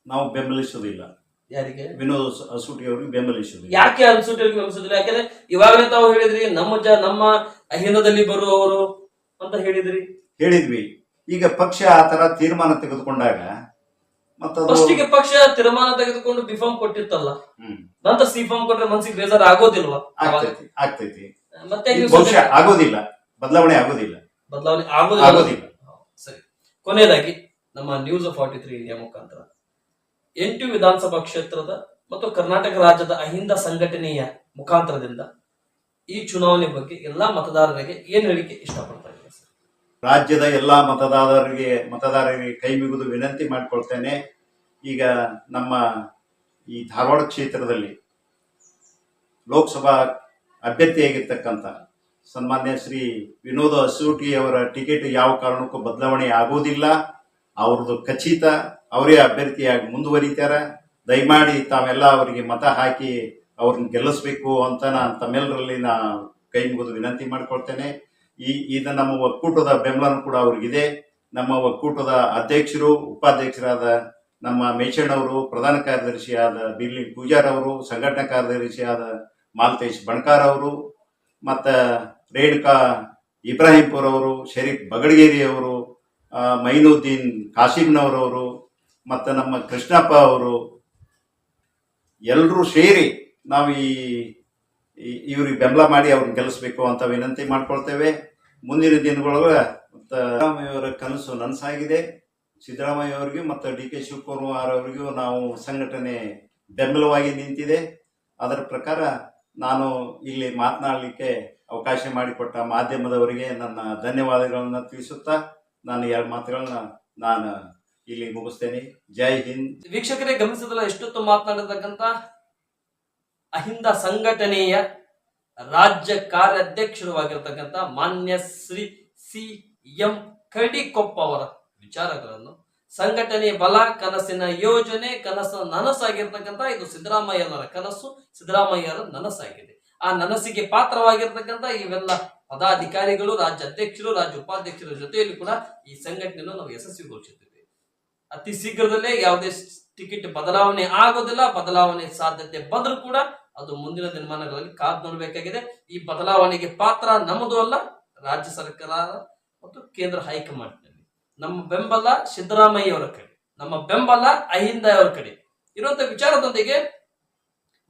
ನಾವು ಬೆಂಬಲಿಸುವುದಿಲ್ಲ. ಯಾರಿಗೆ? ವಿನೋದ್ ಅಸ- ಅಸೂಟಿ ಅವರಿಗೆ ಬೆಂಬಲಿಸುವುದಿಲ್ಲ. ಯಾಕೆ ಅವರಿಗೆ ಬೆಂಬಲಿಸುದಿಲ್ಲ ಯಾಕಂದ್ರೆ ಇವಾಗಲೇ ತಾವು ಹೇಳಿದ್ರಿ ನಮ್ಮ ಜ ನಮ್ಮ ಅಹೀನದಲ್ಲಿ ಬರುವವರು ಅಂತ ಹೇಳಿದ್ರಿ. ಹೇಳಿದ್ವಿ. ಈಗ ಪಕ್ಷ ಆ ತರ ತೀರ್ಮಾನ ತೆಗೆದುಕೊಂಡಾಗ ಮತ್ತೆ ಫಸ್ಟಿಗೆ ಪಕ್ಷ ತೀರ್ಮಾನ ತೆಗೆದುಕೊಂಡು ಬಿಫಾಮ್ ಕೊಟ್ಟಿತ್ತಲ್ಲ. ಹ್ಮ್. ನಂತರ ಸಿ ಫಾರ್ಮ್ ಕೊಟ್ರೆ ಮನ್ಸಿಗೆ ಬೇಜಾರ್ ಆಗೋದಿಲ್ವಾ? ಆಗ್ತೈತಿ ಆಗ್ತೈತಿ. ಮತ್ತೆ ಬಹುಶಃ ಆಗೋದಿಲ್ಲ. ಬದಲಾವಣೆ ಆಗೋದಿಲ್ಲ. ಬದಲಾವಣೆ ಆಗೋದಿಲ್ಲ. ಸರಿ. ಕೊನೆಯದಾಗಿ ನಮ್ಮ ನ್ಯೂಸ್ ಫಾರ್ಟಿ ತ್ರೀ ಇಂಡಿಯಾ ಮುಖಾಂತರ. ಎಂಟು ವಿಧಾನಸಭಾ ಕ್ಷೇತ್ರದ ಮತ್ತು ಕರ್ನಾಟಕ ರಾಜ್ಯದ ಅಹಿಂದ ಸಂಘಟನೆಯ ಮುಖಾಂತರದಿಂದ ಈ ಚುನಾವಣೆ ಬಗ್ಗೆ ಎಲ್ಲಾ ಮತದಾರರಿಗೆ ಏನ್ ಹೇಳಿಕೆ ಇಷ್ಟಪಡ್ತಾ? ರಾಜ್ಯದ ಎಲ್ಲಾ ಮತದಾರರಿಗೆ ಮತದಾರರಿಗೆ ಕೈ ಮುಗಿದು ವಿನಂತಿ ಮಾಡಿಕೊಳ್ತೇನೆ. ಈಗ ನಮ್ಮ ಈ ಧಾರವಾಡ ಕ್ಷೇತ್ರದಲ್ಲಿ ಲೋಕಸಭಾ ಅಭ್ಯರ್ಥಿಯಾಗಿರ್ತಕ್ಕಂಥ ಸನ್ಮಾನ್ಯ ಶ್ರೀ ವಿನೋದ ಅವರ ಟಿಕೆಟ್ ಯಾವ ಕಾರಣಕ್ಕೂ ಬದಲಾವಣೆ ಆಗುವುದಿಲ್ಲ. ಅವ್ರದ್ದು ಖಚಿತ, ಅವರೇ ಅಭ್ಯರ್ಥಿಯಾಗಿ ಮುಂದುವರಿತಾರೆ. ದಯಮಾಡಿ ತಾವೆಲ್ಲ ಅವರಿಗೆ ಮತ ಹಾಕಿ ಅವ್ರನ್ನ ಗೆಲ್ಲಿಸ್ಬೇಕು ಅಂತ ನಾನು ತಮ್ಮೆಲ್ಲರಲ್ಲಿ ನಾ ಕೈ ಮುಗಿದು ವಿನಂತಿ ಮಾಡ್ಕೊಳ್ತೇನೆ. ಈ, ಇದು ನಮ್ಮ ಒಕ್ಕೂಟದ ಬೆಂಬಲನೂ ಕೂಡ ಅವ್ರಿಗಿದೆ. ನಮ್ಮ ಒಕ್ಕೂಟದ ಅಧ್ಯಕ್ಷರು, ಉಪಾಧ್ಯಕ್ಷರಾದ ನಮ್ಮ ಮೇಚಣ್ಣವರು ಪ್ರಧಾನ ಕಾರ್ಯದರ್ಶಿಯಾದ ಬಿರ್ಲಿ ಪೂಜಾರ್ ಅವರು, ಸಂಘಟನಾ ಕಾರ್ಯದರ್ಶಿಯಾದ ಮಾಲ್ತೇಶ್ ಬಣ್ಕಾರ್ ಅವರು, ಮತ್ತು ರೇಣುಕಾ ಇಬ್ರಾಹಿಂಪುರ್ ಅವರು, ಶರೀಫ್ ಬಗಡಗೇರಿ ಅವರು ಮೈನುದ್ದೀನ್ ಕಾಶಿಮ್ನವರವರು ಮತ್ತು ನಮ್ಮ ಕೃಷ್ಣಪ್ಪ ಅವರು ಎಲ್ಲರೂ ಸೇರಿ ನಾವು ಈ ಇವ್ರಿಗೆ ಬೆಂಬಲ ಮಾಡಿ ಅವ್ರನ್ನ ಗೆಲ್ಲಿಸ್ಬೇಕು ಅಂತ ವಿನಂತಿ ಮಾಡ್ಕೊಳ್ತೇವೆ. ಮುಂದಿನ ದಿನಗಳೊಳಗೆ ಸಿದ್ದರಾಮಯ್ಯವರ ಕನಸು ನನಸಾಗಿದೆ. ಸಿದ್ದರಾಮಯ್ಯ ಅವರಿಗೆ ಮತ್ತು ಡಿ ಕೆ ಶಿವಕುಮಾರ್ ಅವರಿಗೂ ನಾವು ಸಂಘಟನೆ ಬೆಂಬಲವಾಗಿ ನಿಂತಿದೆ. ಅದರ ಪ್ರಕಾರ ನಾನು ಇಲ್ಲಿ ಮಾತನಾಡಲಿಕ್ಕೆ ಅವಕಾಶ ಮಾಡಿಕೊಟ್ಟ ಮಾಧ್ಯಮದವರಿಗೆ ನನ್ನ ಧನ್ಯವಾದಗಳನ್ನು ತಿಳಿಸುತ್ತಾ ನಾನು ಎರಡು ಮಾತುಗಳನ್ನ ನಾನು ಇಲ್ಲಿ ಮುಗಿಸ್ತೇನೆ. ಜೈ ಹಿಂದ್. ವೀಕ್ಷಕರೇ ಗಮನಿಸಿದಲ್ಲ ಎಷ್ಟೊತ್ತು ಮಾತನಾಡಿರ್ತಕ್ಕಂಥ ಅಹಿಂದ ಸಂಘಟನೆಯ ರಾಜ್ಯ ಕಾರ್ಯಾಧ್ಯಕ್ಷರಾಗಿರ್ತಕ್ಕಂಥ ಮಾನ್ಯ ಶ್ರೀ ಸಿ ಎಂ ಕಡಿಕೊಪ್ಪ ಅವರ ವಿಚಾರಗಳನ್ನು, ಸಂಘಟನೆ ಬಲ ಕನಸಿನ ಯೋಜನೆ, ಕನಸು ನನಸಾಗಿರ್ತಕ್ಕಂಥ ಇದು ಸಿದ್ದರಾಮಯ್ಯನವರ ಕನಸು, ಸಿದ್ದರಾಮಯ್ಯರ ನನಸಾಗಿದೆ. ಆ ನನಸಿಗೆ ಪಾತ್ರವಾಗಿರ್ತಕ್ಕಂಥ ಇವೆಲ್ಲ ಪದಾಧಿಕಾರಿಗಳು ರಾಜ್ಯ ಅಧ್ಯಕ್ಷರು ರಾಜ್ಯ ಉಪಾಧ್ಯಕ್ಷರ ಜೊತೆಯಲ್ಲಿ ಕೂಡ ಈ ಸಂಘಟನೆಯನ್ನು ನಾವು ಯಶಸ್ವಿಗೊಳಿಸುತ್ತೇವೆ ಅತಿ ಶೀಘ್ರದಲ್ಲೇ ಯಾವುದೇ ಟಿಕೆಟ್ ಬದಲಾವಣೆ ಆಗೋದಿಲ್ಲ, ಬದಲಾವಣೆ ಸಾಧ್ಯತೆ ಬಂದರೂ ಕೂಡ ಅದು ಮುಂದಿನ ದಿನಮಾನಗಳಲ್ಲಿ ಕಾದು ನೋಡಬೇಕಾಗಿದೆ. ಈ ಬದಲಾವಣೆಗೆ ಪಾತ್ರ ನಮ್ಮದು ಅಲ್ಲ, ರಾಜ್ಯ ಸರ್ಕಾರ ಮತ್ತು ಕೇಂದ್ರ ಹೈಕಮಾಂಡ್ನಲ್ಲಿ. ನಮ್ಮ ಬೆಂಬಲ ಸಿದ್ದರಾಮಯ್ಯ ಅವರ ಕಡೆ, ನಮ್ಮ ಬೆಂಬಲ ಅಹಿಂದ ಅವರ ಕಡೆ. ಇರುವಂತ ವಿಚಾರದೊಂದಿಗೆ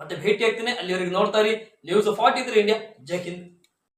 ಮತ್ತೆ ಭೇಟಿ ಆಗ್ತೀನಿ ಅಲ್ಲಿವರೆಗೆ ನೋಡ್ತಾ ಇರಿ. News forty three India Jai Hind.